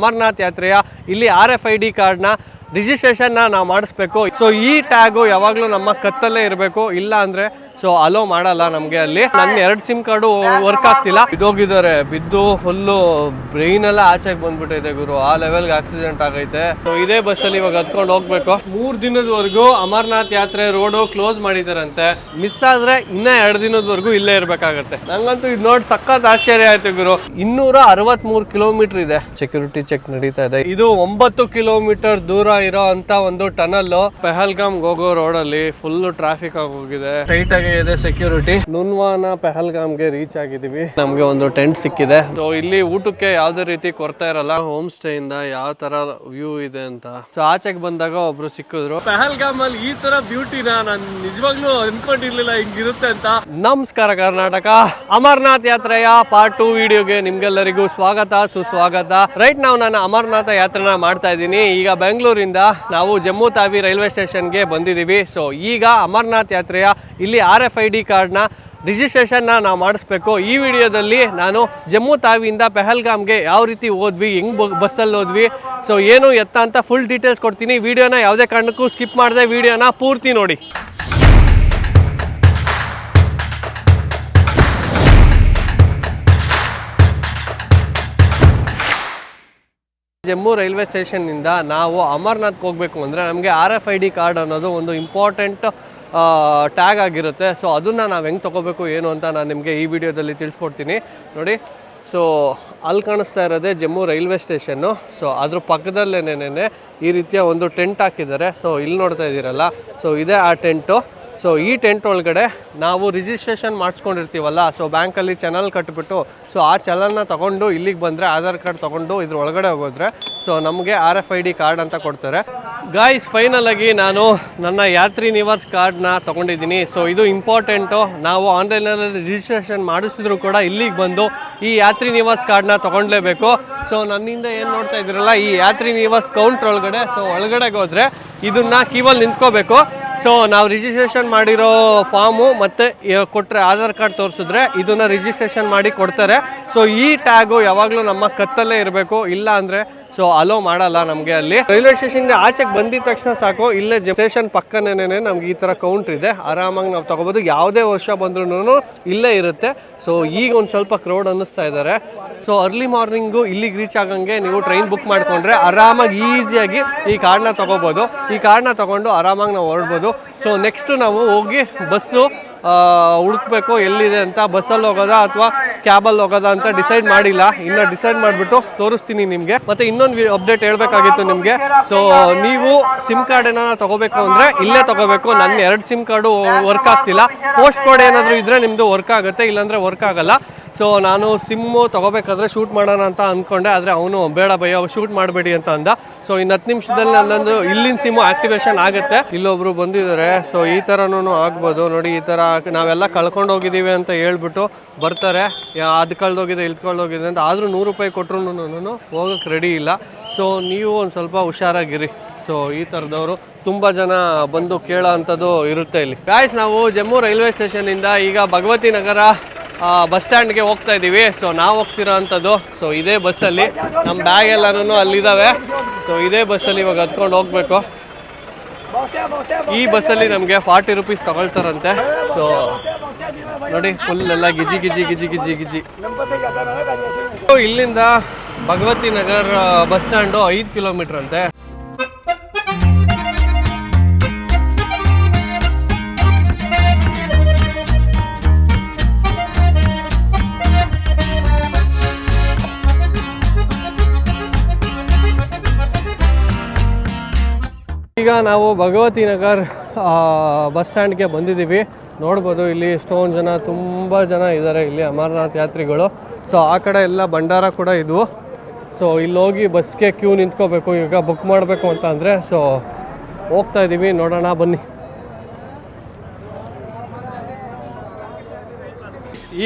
Amaranth ಯಾತ್ರೆಯ ಇಲ್ಲಿ R F I D ಕಾರ್ಡ್ನ ರಿಜಿಸ್ಟ್ರೇಷನ್ನ ನಾವು ಮಾಡಿಸ್ಬೇಕು. ಸೊ ಈ ಟ್ಯಾಗು ಯಾವಾಗಲೂ ನಮ್ಮ ಕತ್ತಲ್ಲೇ ಇರಬೇಕು. ಇಲ್ಲ ಅಂದರೆ ಸೊ ಅಲೋ ಮಾಡಲ್ಲ ನಮಗೆ ಅಲ್ಲಿ. ನನ್ನ ಎರಡು ಸಿಮ್ ಕಾರ್ಡು ವರ್ಕ್ ಆಗ್ತಿಲ್ಲ. ಇದೋಗಿದ್ದಾರೆ ಬಿದ್ದು ಫುಲ್ಲು ಬ್ರೈನ್ ಎಲ್ಲ ಆಚೆಗೆ ಬಂದ್ಬಿಟ್ಟೈತೆ ಗುರು. ಆ ಲೆವೆಲ್ಗೆ ಆಕ್ಸಿಡೆಂಟ್ ಆಗೈತೆ. ಸೊ ಇದೇ ಬಸ್ಸಲ್ಲಿ ಇವಾಗ ಹತ್ಕೊಂಡು ಹೋಗ್ಬೇಕು. ಮೂರು ದಿನದವರೆಗೂ ಅಮರನಾಥ್ ಯಾತ್ರೆ ರೋಡು ಕ್ಲೋಸ್ ಮಾಡಿದಾರಂತೆ. ಮಿಸ್ ಆದ್ರೆ ಇನ್ನ ಎರಡು ದಿನದವರೆಗೂ ಇಲ್ಲೇ ಇರ್ಬೇಕಾಗತ್ತೆ. ನಂಗಂತೂ ಇದು ನೋಡಿ ಸಖತ್ ಆಶ್ಚರ್ಯ ಆಯ್ತು ಗುರು. ಇನ್ನೂರ ಅರವತ್ಮೂರು ಕಿಲೋಮೀಟರ್ ಇದೆ. ಸೆಕ್ಯೂರಿಟಿ ಚೆಕ್ ನಡೀತಾ ಇದೆ. ಇದು ಒಂಬತ್ತು ಕಿಲೋಮೀಟರ್ ದೂರ ಇರೋ ಅಂತ ಒಂದು ಟನಲ್ ಪೆಹಲ್ಗಾಮ್ ಹೋಗೋ ರೋಡ್ ಅಲ್ಲಿ ಫುಲ್ ಟ್ರಾಫಿಕ್ ಆಗಿ ಹೋಗಿದೆ. ಟೈಟ್ ಆಗಿ ಇದೆ ಸೆಕ್ಯೂರಿಟಿ ನುನ್ವಾನ ಪೆಹಲ್ಗಾಮ್ಗೆ ರೀಚ್ ಆಗಿದೀವಿ ನಮ್ಗೆ ಒಂದು ಟೆಂಟ್ ಸಿಕ್ಕಿದೆ. ಸೊ ಇಲ್ಲಿ ಊಟಕ್ಕೆ ಯಾವ್ದೇ ರೀತಿ ಕೊರತೆ ಇರಲ್ಲ. ಹೋಮ್ ಸ್ಟೇ ಇಂದ ಯಾವ ತರ ವ್ಯೂ ಇದೆ ಅಂತ. ಸೊ ಆಚೆಗೆ ಬಂದಾಗ ಒಬ್ರು ಸಿಕ್ಕಿದ್ರು. ಪೆಹಲ್ಗಾಮ್ ಅಲ್ಲಿ ಈ ತರ ಬ್ಯೂಟಿನ ನಾನ್ ನಿಜವಾಗ್ಲೂ ಅನ್ಕೊಂಡಿರ್ಲಿಲ್ಲ ಹಿಂಗಿರುತ್ತೆ ಅಂತ. ನಮಸ್ಕಾರ ಕರ್ನಾಟಕ. ಅಮರನಾಥ್ ಯಾತ್ರೆಯ ಪಾರ್ಟ್ ಟು ವಿಡಿಯೋಗೆ ನಿಮ್ಗೆಲ್ಲರಿಗೂ ಸ್ವಾಗತ ಸುಸ್ವಾಗತ. ರೈಟ್ ನಾವು ನಾನು ಅಮರನಾಥ ಯಾತ್ರೆನ ಮಾಡ್ತಾ ಇದ್ದೀನಿ. ಈಗ ಬೆಂಗಳೂರಿಂದ ನಾವು ಜಮ್ಮು ತಾವಿ ರೈಲ್ವೆ ಸ್ಟೇಷನ್ಗೆ ಬಂದಿದ್ದೀವಿ. ಸೊ ಈಗ ಅಮರನಾಥ್ ಯಾತ್ರೆಯ ಇಲ್ಲಿ ಆರ್ ಎಫ್ ಐ ಡಿ ಕಾರ್ಡ್ನ ರಿಜಿಸ್ಟ್ರೇಷನ್ನ ನಾವು ಮಾಡಿಸ್ಬೇಕು. ಈ ವಿಡಿಯೋದಲ್ಲಿ ನಾನು ಜಮ್ಮು ತಾವಿಯಿಂದ ಪೆಹಲ್ಗಾಮ್ಗೆ ಯಾವ ರೀತಿ ಹೋದ್ವಿ, ಹೆಂಗ್ ಬಸ್ಸಲ್ಲಿ ಹೋದ್ವಿ ಸೊ ಏನು ಎತ್ತ ಅಂತ ಫುಲ್ ಡೀಟೇಲ್ಸ್ ಕೊಡ್ತೀನಿ. ವಿಡಿಯೋನ ಯಾವುದೇ ಕಾರಣಕ್ಕೂ ಸ್ಕಿಪ್ ಮಾಡದೆ, ವಿಡಿಯೋನ ಪೂರ್ತಿ ನೋಡಿ. ಜಮ್ಮು ರೈಲ್ವೆ ಸ್ಟೇಷನ್ನಿಂದ ನಾವು ಅಮರ್ನಾಥ್ಗೆ ಹೋಗಬೇಕು ಅಂದರೆ ನಮಗೆ R F I D card ಅನ್ನೋದು ಒಂದು ಇಂಪಾರ್ಟೆಂಟ್ ಟ್ಯಾಗ್ ಆಗಿರುತ್ತೆ. ಸೊ ಅದನ್ನು ನಾವು ಹೆಂಗೆ ತೊಗೋಬೇಕು, ಏನು ಅಂತ ನಾನು ನಿಮಗೆ ಈ ವಿಡಿಯೋದಲ್ಲಿ ತಿಳಿಸ್ಕೊಡ್ತೀನಿ. ನೋಡಿ ಸೊ ಅಲ್ಲಿ ಕಾಣಿಸ್ತಾ ಇರೋದೇ ಜಮ್ಮು ರೈಲ್ವೆ ಸ್ಟೇಷನ್ನು ಸೊ ಅದ್ರ ಪಕ್ಕದಲ್ಲೇನೇನೆ ಈ ರೀತಿಯ ಒಂದು ಟೆಂಟ್ ಹಾಕಿದ್ದಾರೆ. ಸೊ ಇಲ್ಲಿ ನೋಡ್ತಾ ಇದ್ದೀರಲ್ಲ. ಸೊ ಇದೇ ಆ ಟೆಂಟು. ಸೊ ಈ ಟೆಂಟ್ ಒಳಗಡೆ ನಾವು ರಿಜಿಸ್ಟ್ರೇಷನ್ ಮಾಡಿಸ್ಕೊಂಡಿರ್ತೀವಲ್ಲ ಸೊ ಬ್ಯಾಂಕಲ್ಲಿ ಚಾನಲ್ ಕಟ್ಬಿಟ್ಟು ಸೊ ಆ ಚಲನ್ನ ತೊಗೊಂಡು ಇಲ್ಲಿಗೆ ಬಂದರೆ ಆಧಾರ್ ಕಾರ್ಡ್ ತೊಗೊಂಡು ಇದ್ರ ಒಳಗಡೆ ಹೋಗೋದ್ರೆ ಸೊ ನಮಗೆ R F I D card ಅಂತ ಕೊಡ್ತಾರೆ. ಗಾಯ್ಸ್ ಫೈನಲಾಗಿ ನಾನು ನನ್ನ ಯಾತ್ರಿ ನಿವಾಸ್ ಕಾರ್ಡ್ನ ತಗೊಂಡಿದ್ದೀನಿ. ಸೊ ಇದು ಇಂಪಾರ್ಟೆಂಟು ನಾವು ಆನ್ಲೈನಲ್ಲಿ ರಿಜಿಸ್ಟ್ರೇಷನ್ ಮಾಡಿಸಿದ್ರು ಕೂಡ ಇಲ್ಲಿಗೆ ಬಂದು ಈ ಯಾತ್ರಿ ನಿವಾಸ್ ಕಾರ್ಡ್ನ ತೊಗೊಂಡ್ಲೇಬೇಕು. ಸೊ ನನ್ನಿಂದ ಏನು ನೋಡ್ತಾ ಇದ್ದೀರಲ್ಲ, ಈ ಯಾತ್ರಿ ನಿವಾಸ್ ಕೌಂಟ್ರ್ ಒಳಗಡೆ ಸೊ ಒಳಗಡೆಗೆ ಹೋದರೆ ಇದನ್ನ ಕೀವಲ್ಲಿ ನಿಂತ್ಕೋಬೇಕು. ಸೊ ನಾವು ರಿಜಿಸ್ಟ್ರೇಷನ್ ಮಾಡಿರೋ ಫಾರ್ಮು ಮತ್ತು ಕೊಟ್ಟರೆ ಆಧಾರ್ ಕಾರ್ಡ್ ತೋರಿಸಿದ್ರೆ ಇದನ್ನು ರಿಜಿಸ್ಟ್ರೇಷನ್ ಮಾಡಿ ಕೊಡ್ತಾರೆ. ಸೊ ಈ ಟ್ಯಾಗು ಯಾವಾಗಲೂ ನಮ್ಮ ಕತ್ತಲ್ಲೇ ಇರಬೇಕು. ಇಲ್ಲ ಅಂದರೆ ಸೊ ಅಲೋ ಮಾಡಲ್ಲ ನಮಗೆ ಅಲ್ಲಿ. ರೈಲ್ವೆ ಸ್ಟೇಷನ್ ಆಚೆಗೆ ಬಂದಿದ ತಕ್ಷಣ ಸಾಕು. ಇಲ್ಲೇ ಸ್ಟೇಷನ್ ಪಕ್ಕನೇನೆ ನಮ್ಗೆ ಈ ಥರ ಕೌಂಟ್ರ್ ಇದೆ. ಆರಾಮಾಗಿ ನಾವು ತಗೋಬೋದು. ಯಾವುದೇ ವರ್ಷ ಬಂದ್ರೂ ಇಲ್ಲೇ ಇರುತ್ತೆ. ಸೊ ಈಗ ಒಂದು ಸ್ವಲ್ಪ ಕ್ರೌಡ್ ಅನ್ನಿಸ್ತಾ ಇದ್ದಾರೆ ಸೊ ಅರ್ಲಿ ಮಾರ್ನಿಂಗು ಇಲ್ಲಿಗೆ ರೀಚ್ ಆಗಂಗೆ ನೀವು ಟ್ರೈನ್ ಬುಕ್ ಮಾಡ್ಕೊಂಡ್ರೆ ಆರಾಮಾಗಿ ಈಸಿಯಾಗಿ ಈ ಕಾರ್ಡ್ನ ತಗೋಬೋದು. ಈ ಕಾರ್ಡ್ನ ತಗೊಂಡು ಆರಾಮಾಗಿ ನಾವು ಹೊರಡ್ಬೋದು. ಸೊ ನೆಕ್ಸ್ಟ್ ನಾವು ಹೋಗಿ ಬಸ್ಸು ಹುಡುಕ್ಬೇಕು, ಎಲ್ಲಿದೆ ಅಂತ ಬಸ್ಸಲ್ಲಿ ಹೋಗೋದಾ ಅಥವಾ ಕ್ಯಾಬಲ್ಲಿ ಹೋಗೋದಾ ಅಂತ ಡಿಸೈಡ್ ಮಾಡಿಲ್ಲ. ಇನ್ನು ಡಿಸೈಡ್ ಮಾಡಿಬಿಟ್ಟು ತೋರಿಸ್ತೀನಿ ನಿಮಗೆ. ಮತ್ತೆ ಇನ್ನೊಂದು ಅಪ್ಡೇಟ್ ಹೇಳಬೇಕಾಗಿತ್ತು ನಿಮಗೆ. ಸೊ ನೀವು ಸಿಮ್ ಕಾರ್ಡ್ ಏನಾರ ತಗೋಬೇಕು ಅಂದರೆ ಇಲ್ಲೇ ತಗೋಬೇಕು. ನನ್ನ ಎರಡು ಸಿಮ್ ಕಾರ್ಡು ವರ್ಕ್ ಆಗ್ತಿಲ್ಲ. ಪೋಸ್ಟ್ ಕೋಡ್ ಏನಾದರೂ ಇದ್ದರೆ ನಿಮ್ಮದು ವರ್ಕ್ ಆಗುತ್ತೆ. ಇಲ್ಲಾಂದರೆ ವರ್ಕ್ ಆಗಲ್ಲ. ಸೊ ನಾನು ಸಿಮ್ಮು ತಗೋಬೇಕಾದ್ರೆ ಶೂಟ್ ಮಾಡೋಣ ಅಂತ ಅಂದ್ಕೊಂಡೆ ಆದರೆ ಅವನು, ಬೇಡ ಭಯ ಶೂಟ್ ಮಾಡಬೇಡಿ ಅಂತ ಅಂದ. ಸೊ ಇನ್ನು ಹತ್ತು ನಿಮಿಷದಲ್ಲಿ ನನ್ನೊಂದು ಇಲ್ಲಿನ ಸಿಮ್ಮು ಆಕ್ಟಿವೇಶನ್ ಆಗುತ್ತೆ. ಇಲ್ಲೊಬ್ರು ಬಂದಿದ್ದಾರೆ ಸೊ ಈ ಥರನೂ ಆಗ್ಬೋದು. ನೋಡಿ, ಈ ಥರ ನಾವೆಲ್ಲ ಕಳ್ಕೊಂಡು ಹೋಗಿದ್ದೀವಿ ಅಂತ ಹೇಳ್ಬಿಟ್ಟು ಬರ್ತಾರೆ. ಅದು ಕಳ್ದೋಗಿದೆ ಇಲ್ಲಿ ಕಳ್ದೋಗಿದೆ ಅಂತ. ಆದರೂ ನೂರು ರೂಪಾಯಿ ಕೊಟ್ಟರು ಹೋಗೋಕ್ಕೆ ರೆಡಿ ಇಲ್ಲ. ಸೊ ನೀವು ಒಂದು ಸ್ವಲ್ಪ ಹುಷಾರಾಗಿರಿ. ಸೊ ಈ ಥರದವರು ತುಂಬ ಜನ ಬಂದು ಕೇಳೋ ಅಂಥದ್ದು ಇರುತ್ತೆ ಇಲ್ಲಿ. ಗಾಯ್ಸ್ ನಾವು ಜಮ್ಮು ರೈಲ್ವೆ ಸ್ಟೇಷನಿಂದ ಈಗ ಭಗವತಿ ನಗರ ಬಸ್ ಸ್ಟ್ಯಾಂಡ್ಗೆ ಹೋಗ್ತಾ ಇದ್ದೀವಿ ಸೊ ನಾವು ಹೋಗ್ತಿರೋ ಅಂಥದ್ದು. ಸೊ ಇದೇ ಬಸ್ಸಲ್ಲಿ ನಮ್ಮ ಬ್ಯಾಗ್ ಎಲ್ಲನೂ ಅಲ್ಲಿದ್ದಾವೆ ಸೊ ಇದೇ ಬಸ್ಸಲ್ಲಿ ಇವಾಗ ಹತ್ಕೊಂಡು ಹೋಗ್ಬೇಕು. ಈ ಬಸ್ಸಲ್ಲಿ ನಮಗೆ ಫಾರ್ಟಿ ರುಪೀಸ್ ತಗೊಳ್ತಾರಂತೆ. ಸೊ ನೋಡಿ ಫುಲ್ ಎಲ್ಲ ಗಿಜಿ ಗಿಜಿ ಗಿಜಿ ಗಿಜಿ ಗಿಜಿ. ಇಲ್ಲಿಂದ ಭಗವತಿ ನಗರ್ ಬಸ್ ಸ್ಟ್ಯಾಂಡು ಐದು ಕಿಲೋಮೀಟರ್ ಅಂತೆ. ಈಗ ನಾವು ಭಗವತಿ ನಗರ್ ಬಸ್ ಸ್ಟ್ಯಾಂಡ್ಗೆ ಬಂದಿದ್ದೀವಿ. ನೋಡ್ಬೋದು ಇಲ್ಲಿ ಎಷ್ಟೊಂದು ಜನ, ತುಂಬ ಜನ ಇದ್ದಾರೆ ಇಲ್ಲಿ ಅಮರನಾಥ್ ಯಾತ್ರಿಗಳು. ಸೊ ಆ ಕಡೆ ಎಲ್ಲ ಭಂಡಾರ ಕೂಡ ಇದ್ವು ಸೊ ಇಲ್ಲಿ ಹೋಗಿ ಬಸ್ಗೆ ಕ್ಯೂ ನಿಂತ್ಕೋಬೇಕು, ಈಗ ಬುಕ್ ಮಾಡಬೇಕು ಅಂತ ಅಂದರೆ. ಸೊ ಹೋಗ್ತಾ ಇದ್ದೀವಿ, ನೋಡೋಣ, ಬನ್ನಿ.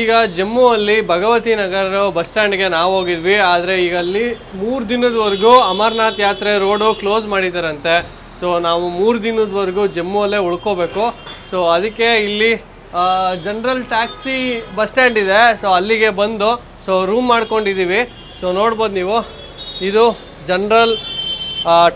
ಈಗ ಜಮ್ಮು ಅಲ್ಲಿ ಭಗವತಿ ನಗರ ಬಸ್ ಸ್ಟ್ಯಾಂಡ್ಗೆ ನಾವು ಹೋಗಿದ್ವಿ. ಆದರೆ ಈಗ ಅಲ್ಲಿ ಮೂರು ದಿನದವರೆಗೂ ಅಮರನಾಥ್ ಯಾತ್ರೆ ರೋಡು ಕ್ಲೋಸ್ ಮಾಡಿದಾರಂತೆ ಸೊ ನಾವು ಮೂರು ದಿನದವರೆಗೂ ಜಮ್ಮುವಲ್ಲೇ ಉಳ್ಕೋಬೇಕು. ಸೊ ಅದಕ್ಕೆ ಇಲ್ಲಿ ಜನರಲ್ ಟ್ಯಾಕ್ಸಿ ಬಸ್ ಸ್ಟ್ಯಾಂಡ್ ಇದೆ. ಸೊ ಅಲ್ಲಿಗೆ ಬಂದು ಸೊ ರೂಮ್ ಮಾಡ್ಕೊಂಡಿದ್ದೀವಿ ಸೊ ನೋಡ್ಬೋದು ನೀವು. ಇದು ಜನರಲ್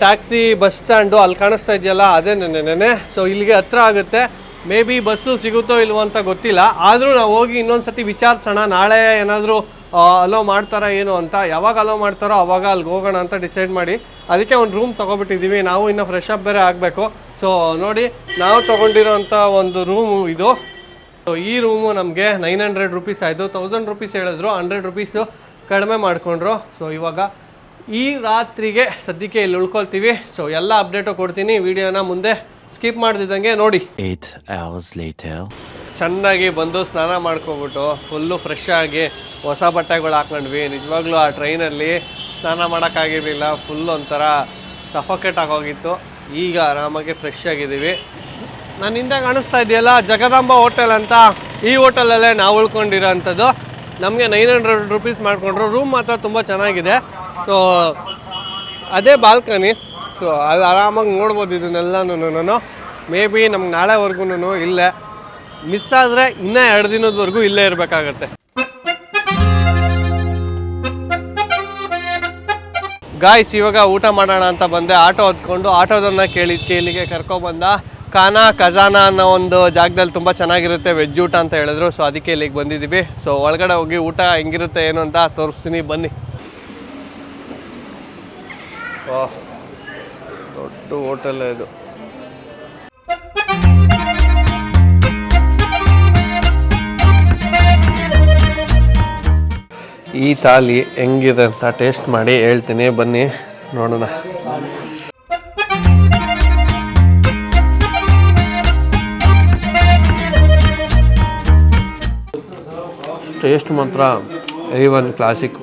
ಟ್ಯಾಕ್ಸಿ ಬಸ್ ಸ್ಟ್ಯಾಂಡು ಅಲ್ಲಿ ಕಾಣಿಸ್ತಾ ಇದೆಯಲ್ಲ, ಅದೇ ನೆನೆ ನೆನೆ ಸೊ ಇಲ್ಲಿಗೆ ಹತ್ರ ಆಗುತ್ತೆ. ಮೇ ಬಿ ಬಸ್ಸು ಸಿಗುತ್ತೋ ಇಲ್ವೋ ಅಂತ ಗೊತ್ತಿಲ್ಲ. ಆದರೂ ನಾವು ಹೋಗಿ ಇನ್ನೊಂದು ಸತಿ ವಿಚಾರಿಸೋಣ. ನಾಳೆ ಏನಾದರೂ ಅಲೋ ಮಾಡ್ತಾರಾ ಏನು ಅಂತ, ಯಾವಾಗ ಅಲೋ ಮಾಡ್ತಾರೋ ಅವಾಗ ಅಲ್ಲಿಗೆ ಹೋಗೋಣ ಅಂತ ಡಿಸೈಡ್ ಮಾಡಿ, ಅದಕ್ಕೆ ಒಂದು ರೂಮ್ ತೊಗೊಬಿಟ್ಟಿದ್ದೀವಿ. ನಾವು ಇನ್ನೂ ಫ್ರೆಶ್ ಅಪ್ ಬೇರೆ ಆಗಬೇಕು. ಸೊ ನೋಡಿ, ನಾವು ತೊಗೊಂಡಿರೋಂಥ ಒಂದು ರೂಮು ಇದು. ಸೊ ಈ ರೂಮು ನಮಗೆ ನೈನ್ ಹಂಡ್ರೆಡ್ ರುಪೀಸ್ ಆಯಿತು. ತೌಸಂಡ್ ರುಪೀಸ್ ಹೇಳಿದ್ರು ಹಂಡ್ರೆಡ್ ರುಪೀಸು ಕಡಿಮೆ ಮಾಡಿಕೊಂಡ್ರು. ಸೊ ಇವಾಗ ಈ ರಾತ್ರಿಗೆ ಸದ್ಯಕ್ಕೆ ಇಲ್ಲಿ ಉಳ್ಕೊಳ್ತೀವಿ. ಸೊ ಎಲ್ಲ ಅಪ್ಡೇಟು ಕೊಡ್ತೀನಿ. ವಿಡಿಯೋನ ಮುಂದೆ ಸ್ಕಿಪ್ ಮಾಡ್ದಿದ್ದಂಗೆ ನೋಡಿ. ಚೆನ್ನಾಗಿ ಬಂದು ಸ್ನಾನ ಮಾಡ್ಕೊಬಿಟ್ಟು ಫುಲ್ಲು ಫ್ರೆಶ್ ಆಗಿ ಹೊಸ ಬಟ್ಟೆಗಳು ಹಾಕೊಂಡ್ವಿ ನಿಜವಾಗ್ಲೂ ಆ ಟ್ರೈನಲ್ಲಿ ಸ್ನಾನ ಮಾಡೋಕ್ಕಾಗಿರಲಿಲ್ಲ. ಫುಲ್ ಒಂಥರ ಸಫೋಕೇಟ್ ಆಗೋಗಿತ್ತು. ಈಗ ಆರಾಮಾಗಿ ಫ್ರೆಶ್ ಆಗಿದ್ದೀವಿ. ನಾನು ಹಿಂದೆ ಕಾಣಿಸ್ತಾ ಇದೆಯಲ್ಲ, ಜಗದಾಂಬ ಹೋಟೆಲ್ ಅಂತ? ಈ ಹೋಟೆಲಲ್ಲೇ ನಾವು ಉಳ್ಕೊಂಡಿರೋ ಅಂಥದ್ದು ನಮಗೆ ನೈನ್ ಹಂಡ್ರೆಡ್ ರುಪೀಸ್ ಮಾಡಿಕೊಂಡ್ರು. ರೂಮ್ ಮಾತ್ರ ತುಂಬ ಚೆನ್ನಾಗಿದೆ. ಸೊ ಅದೇ ಬಾಲ್ಕನಿ ಸೊ ಅದು ಆರಾಮಾಗಿ ನೋಡ್ಬೋದು ಇದನ್ನೆಲ್ಲನೂ ಮೇ ಬಿ ನಮ್ಗೆ ನಾಳೆವರೆಗೂ ಇಲ್ಲೇ. ಮಿಸ್ ಆದರೆ ಇನ್ನೂ ಎರಡು ದಿನದವರೆಗೂ ಇಲ್ಲೇ ಇರಬೇಕಾಗತ್ತೆ. ಗಾಯ್ಸ್ ಇವಾಗ ಊಟ ಮಾಡೋಣ ಅಂತ ಬಂದೆ. ಆಟೋ ಹೊತ್ಕೊಂಡು ಆಟೋದನ್ನ ಕೇಳಿ, ಕೇಳಿಗೆ ಕರ್ಕೊಬಂದ ಖಾನಾ, ಖಜಾನ ಅನ್ನೋ ಒಂದು ಜಾಗದಲ್ಲಿ ತುಂಬ ಚೆನ್ನಾಗಿರುತ್ತೆ ವೆಜ್ ಊಟ ಅಂತ ಹೇಳಿದ್ರು. ಸೊ ಅದಕ್ಕೆ ಇಲ್ಲಿಗೆ ಬಂದಿದ್ದೀವಿ. ಸೊ ಒಳಗಡೆ ಹೋಗಿ ಊಟ ಹೆಂಗಿರುತ್ತೆ, ಏನು ಅಂತ ತೋರಿಸ್ತೀನಿ. ಬನ್ನಿ. ದೊಡ್ಡ ಹೋಟೆಲ್ ಇದು. ಈ ತಾಲಿ ಹೆಂಗಿದೆ ಅಂತ ಟೇಸ್ಟ್ ಮಾಡಿ ಹೇಳ್ತೀನಿ. ಬನ್ನಿ, ನೋಡೋಣ. ಟೇಸ್ಟ್ ಮಾತ್ರ ಐ ಒನ್ ಕ್ಲಾಸಿಕ್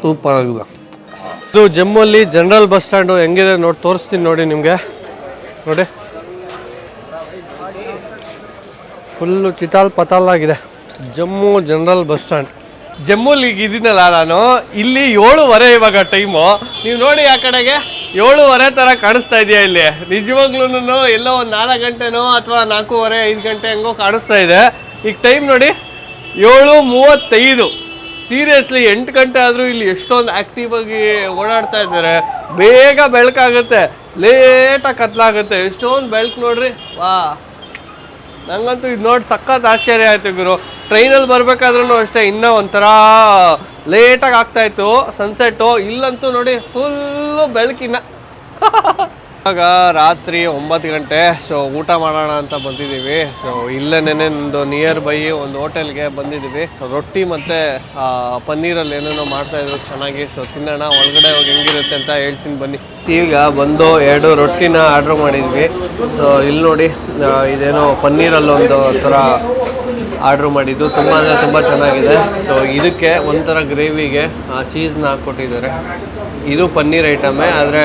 ಸೂಪರ್ ಆಗಿದೆ. ಇದು ಜಮ್ಮಲ್ಲಿ ಜನರಲ್ ಬಸ್ ಸ್ಟ್ಯಾಂಡು ಹೆಂಗಿದೆ ನೋಡಿ, ತೋರಿಸ್ತೀನಿ ನೋಡಿ ನಿಮಗೆ. ನೋಡಿ. ಫುಲ್ಲು ಚಿತಾಲ್ ಪತಾಲ್ ಆಗಿದೆ. Jammu general bus stand. ಜಮ್ಮುಲಿ ಈಗ ಇದೀನಲ್ಲ ನಾನು. ಇಲ್ಲಿ ಏಳುವರೆ ಇವಾಗ ಟೈಮು ನೀವು ನೋಡಿ ಆ ಕಡೆಗೆ. ಏಳುವರೆ ಥರ ಕಾಣಿಸ್ತಾ ಇದೆಯಾ ಇಲ್ಲಿ? ನಿಜವಾಗ್ಲೂ ಎಲ್ಲೋ ಒಂದು ನಾಲ್ಕು ಗಂಟೆನೋ ಅಥವಾ ನಾಲ್ಕೂವರೆ, ಐದು ಗಂಟೆ ಹೆಂಗೋ ಕಾಣಿಸ್ತಾ ಇದೆ. ಈಗ ಟೈಮ್ ನೋಡಿ ಏಳು ಮೂವತ್ತೈದು ಸೀರಿಯಸ್ಲಿ ಎಂಟು ಗಂಟೆ ಆದರೂ ಇಲ್ಲಿ ಎಷ್ಟೊಂದು ಆ್ಯಕ್ಟಿವ್ ಆಗಿ ಓಡಾಡ್ತಾ ಇದ್ದಾರೆ. ಬೇಗ ಬೆಳಕಾಗುತ್ತೆ. ಲೇಟಾಗಿ ಕತ್ಲಾಗುತ್ತೆ. ಎಷ್ಟೊಂದು ಬೆಳಕು ನೋಡ್ರಿ. ವಾ. ನಂಗಂತೂ ಇದು ನೋಡಿ ಸಖತ್ ಆಶ್ಚರ್ಯ ಆಯಿತು ಗುರು. ಟ್ರೈನಲ್ಲಿ ಬರಬೇಕಾದ್ರೂ ಅಷ್ಟೇ ಇನ್ನೂ ಒಂಥರ ಲೇಟಾಗಿ ಆಗ್ತಾಯಿತ್ತು ಸನ್ಸೆಟ್ಟು ಇಲ್ಲಂತೂ ನೋಡಿ ಫುಲ್ಲು ಬೆಳಕಿನ. ಇವಾಗ ರಾತ್ರಿ ಒಂಬತ್ತು ಗಂಟೆ ಸೊ ಊಟ ಮಾಡೋಣ ಅಂತ ಬಂದಿದ್ದೀವಿ. ಸೊ ಇಲ್ಲೇನೆ ಒಂದು ನಿಯರ್ ಬೈ ಒಂದು ಹೋಟೆಲ್ಗೆ ಬಂದಿದ್ದೀವಿ. ರೊಟ್ಟಿ ಮತ್ತು ಪನ್ನೀರಲ್ಲಿ ಏನೇನೋ ಮಾಡ್ತಾ ಇದ್ರು ಚೆನ್ನಾಗಿ. ಸೊ ತಿನ್ನೋಣ, ಒಳಗಡೆ ಹೋಗಿ ಹೆಂಗಿರುತ್ತೆ ಅಂತ ಹೇಳ್ತೀನಿ ಬನ್ನಿ. ಈಗ ಬಂದು ಎರಡು ರೊಟ್ಟಿನ ಆರ್ಡ್ರ್ ಮಾಡಿದ್ವಿ. ಸೊ ಇಲ್ಲಿ ನೋಡಿ ಇದೇನೋ ಪನ್ನೀರಲ್ಲಿ ಒಂದು ಥರ ಆರ್ಡ್ರ್ ಮಾಡಿದ್ದು. ತುಂಬ ಅಂದರೆ ತುಂಬ ಚೆನ್ನಾಗಿದೆ. ಸೊ ಇದಕ್ಕೆ ಒಂಥರ ಗ್ರೇವಿಗೆ ಚೀಸ್ನ ಹಾಕ್ಕೊಟ್ಟಿದ್ದಾರೆ. ಇದು ಪನ್ನೀರ್ ಐಟಮೇ, ಆದರೆ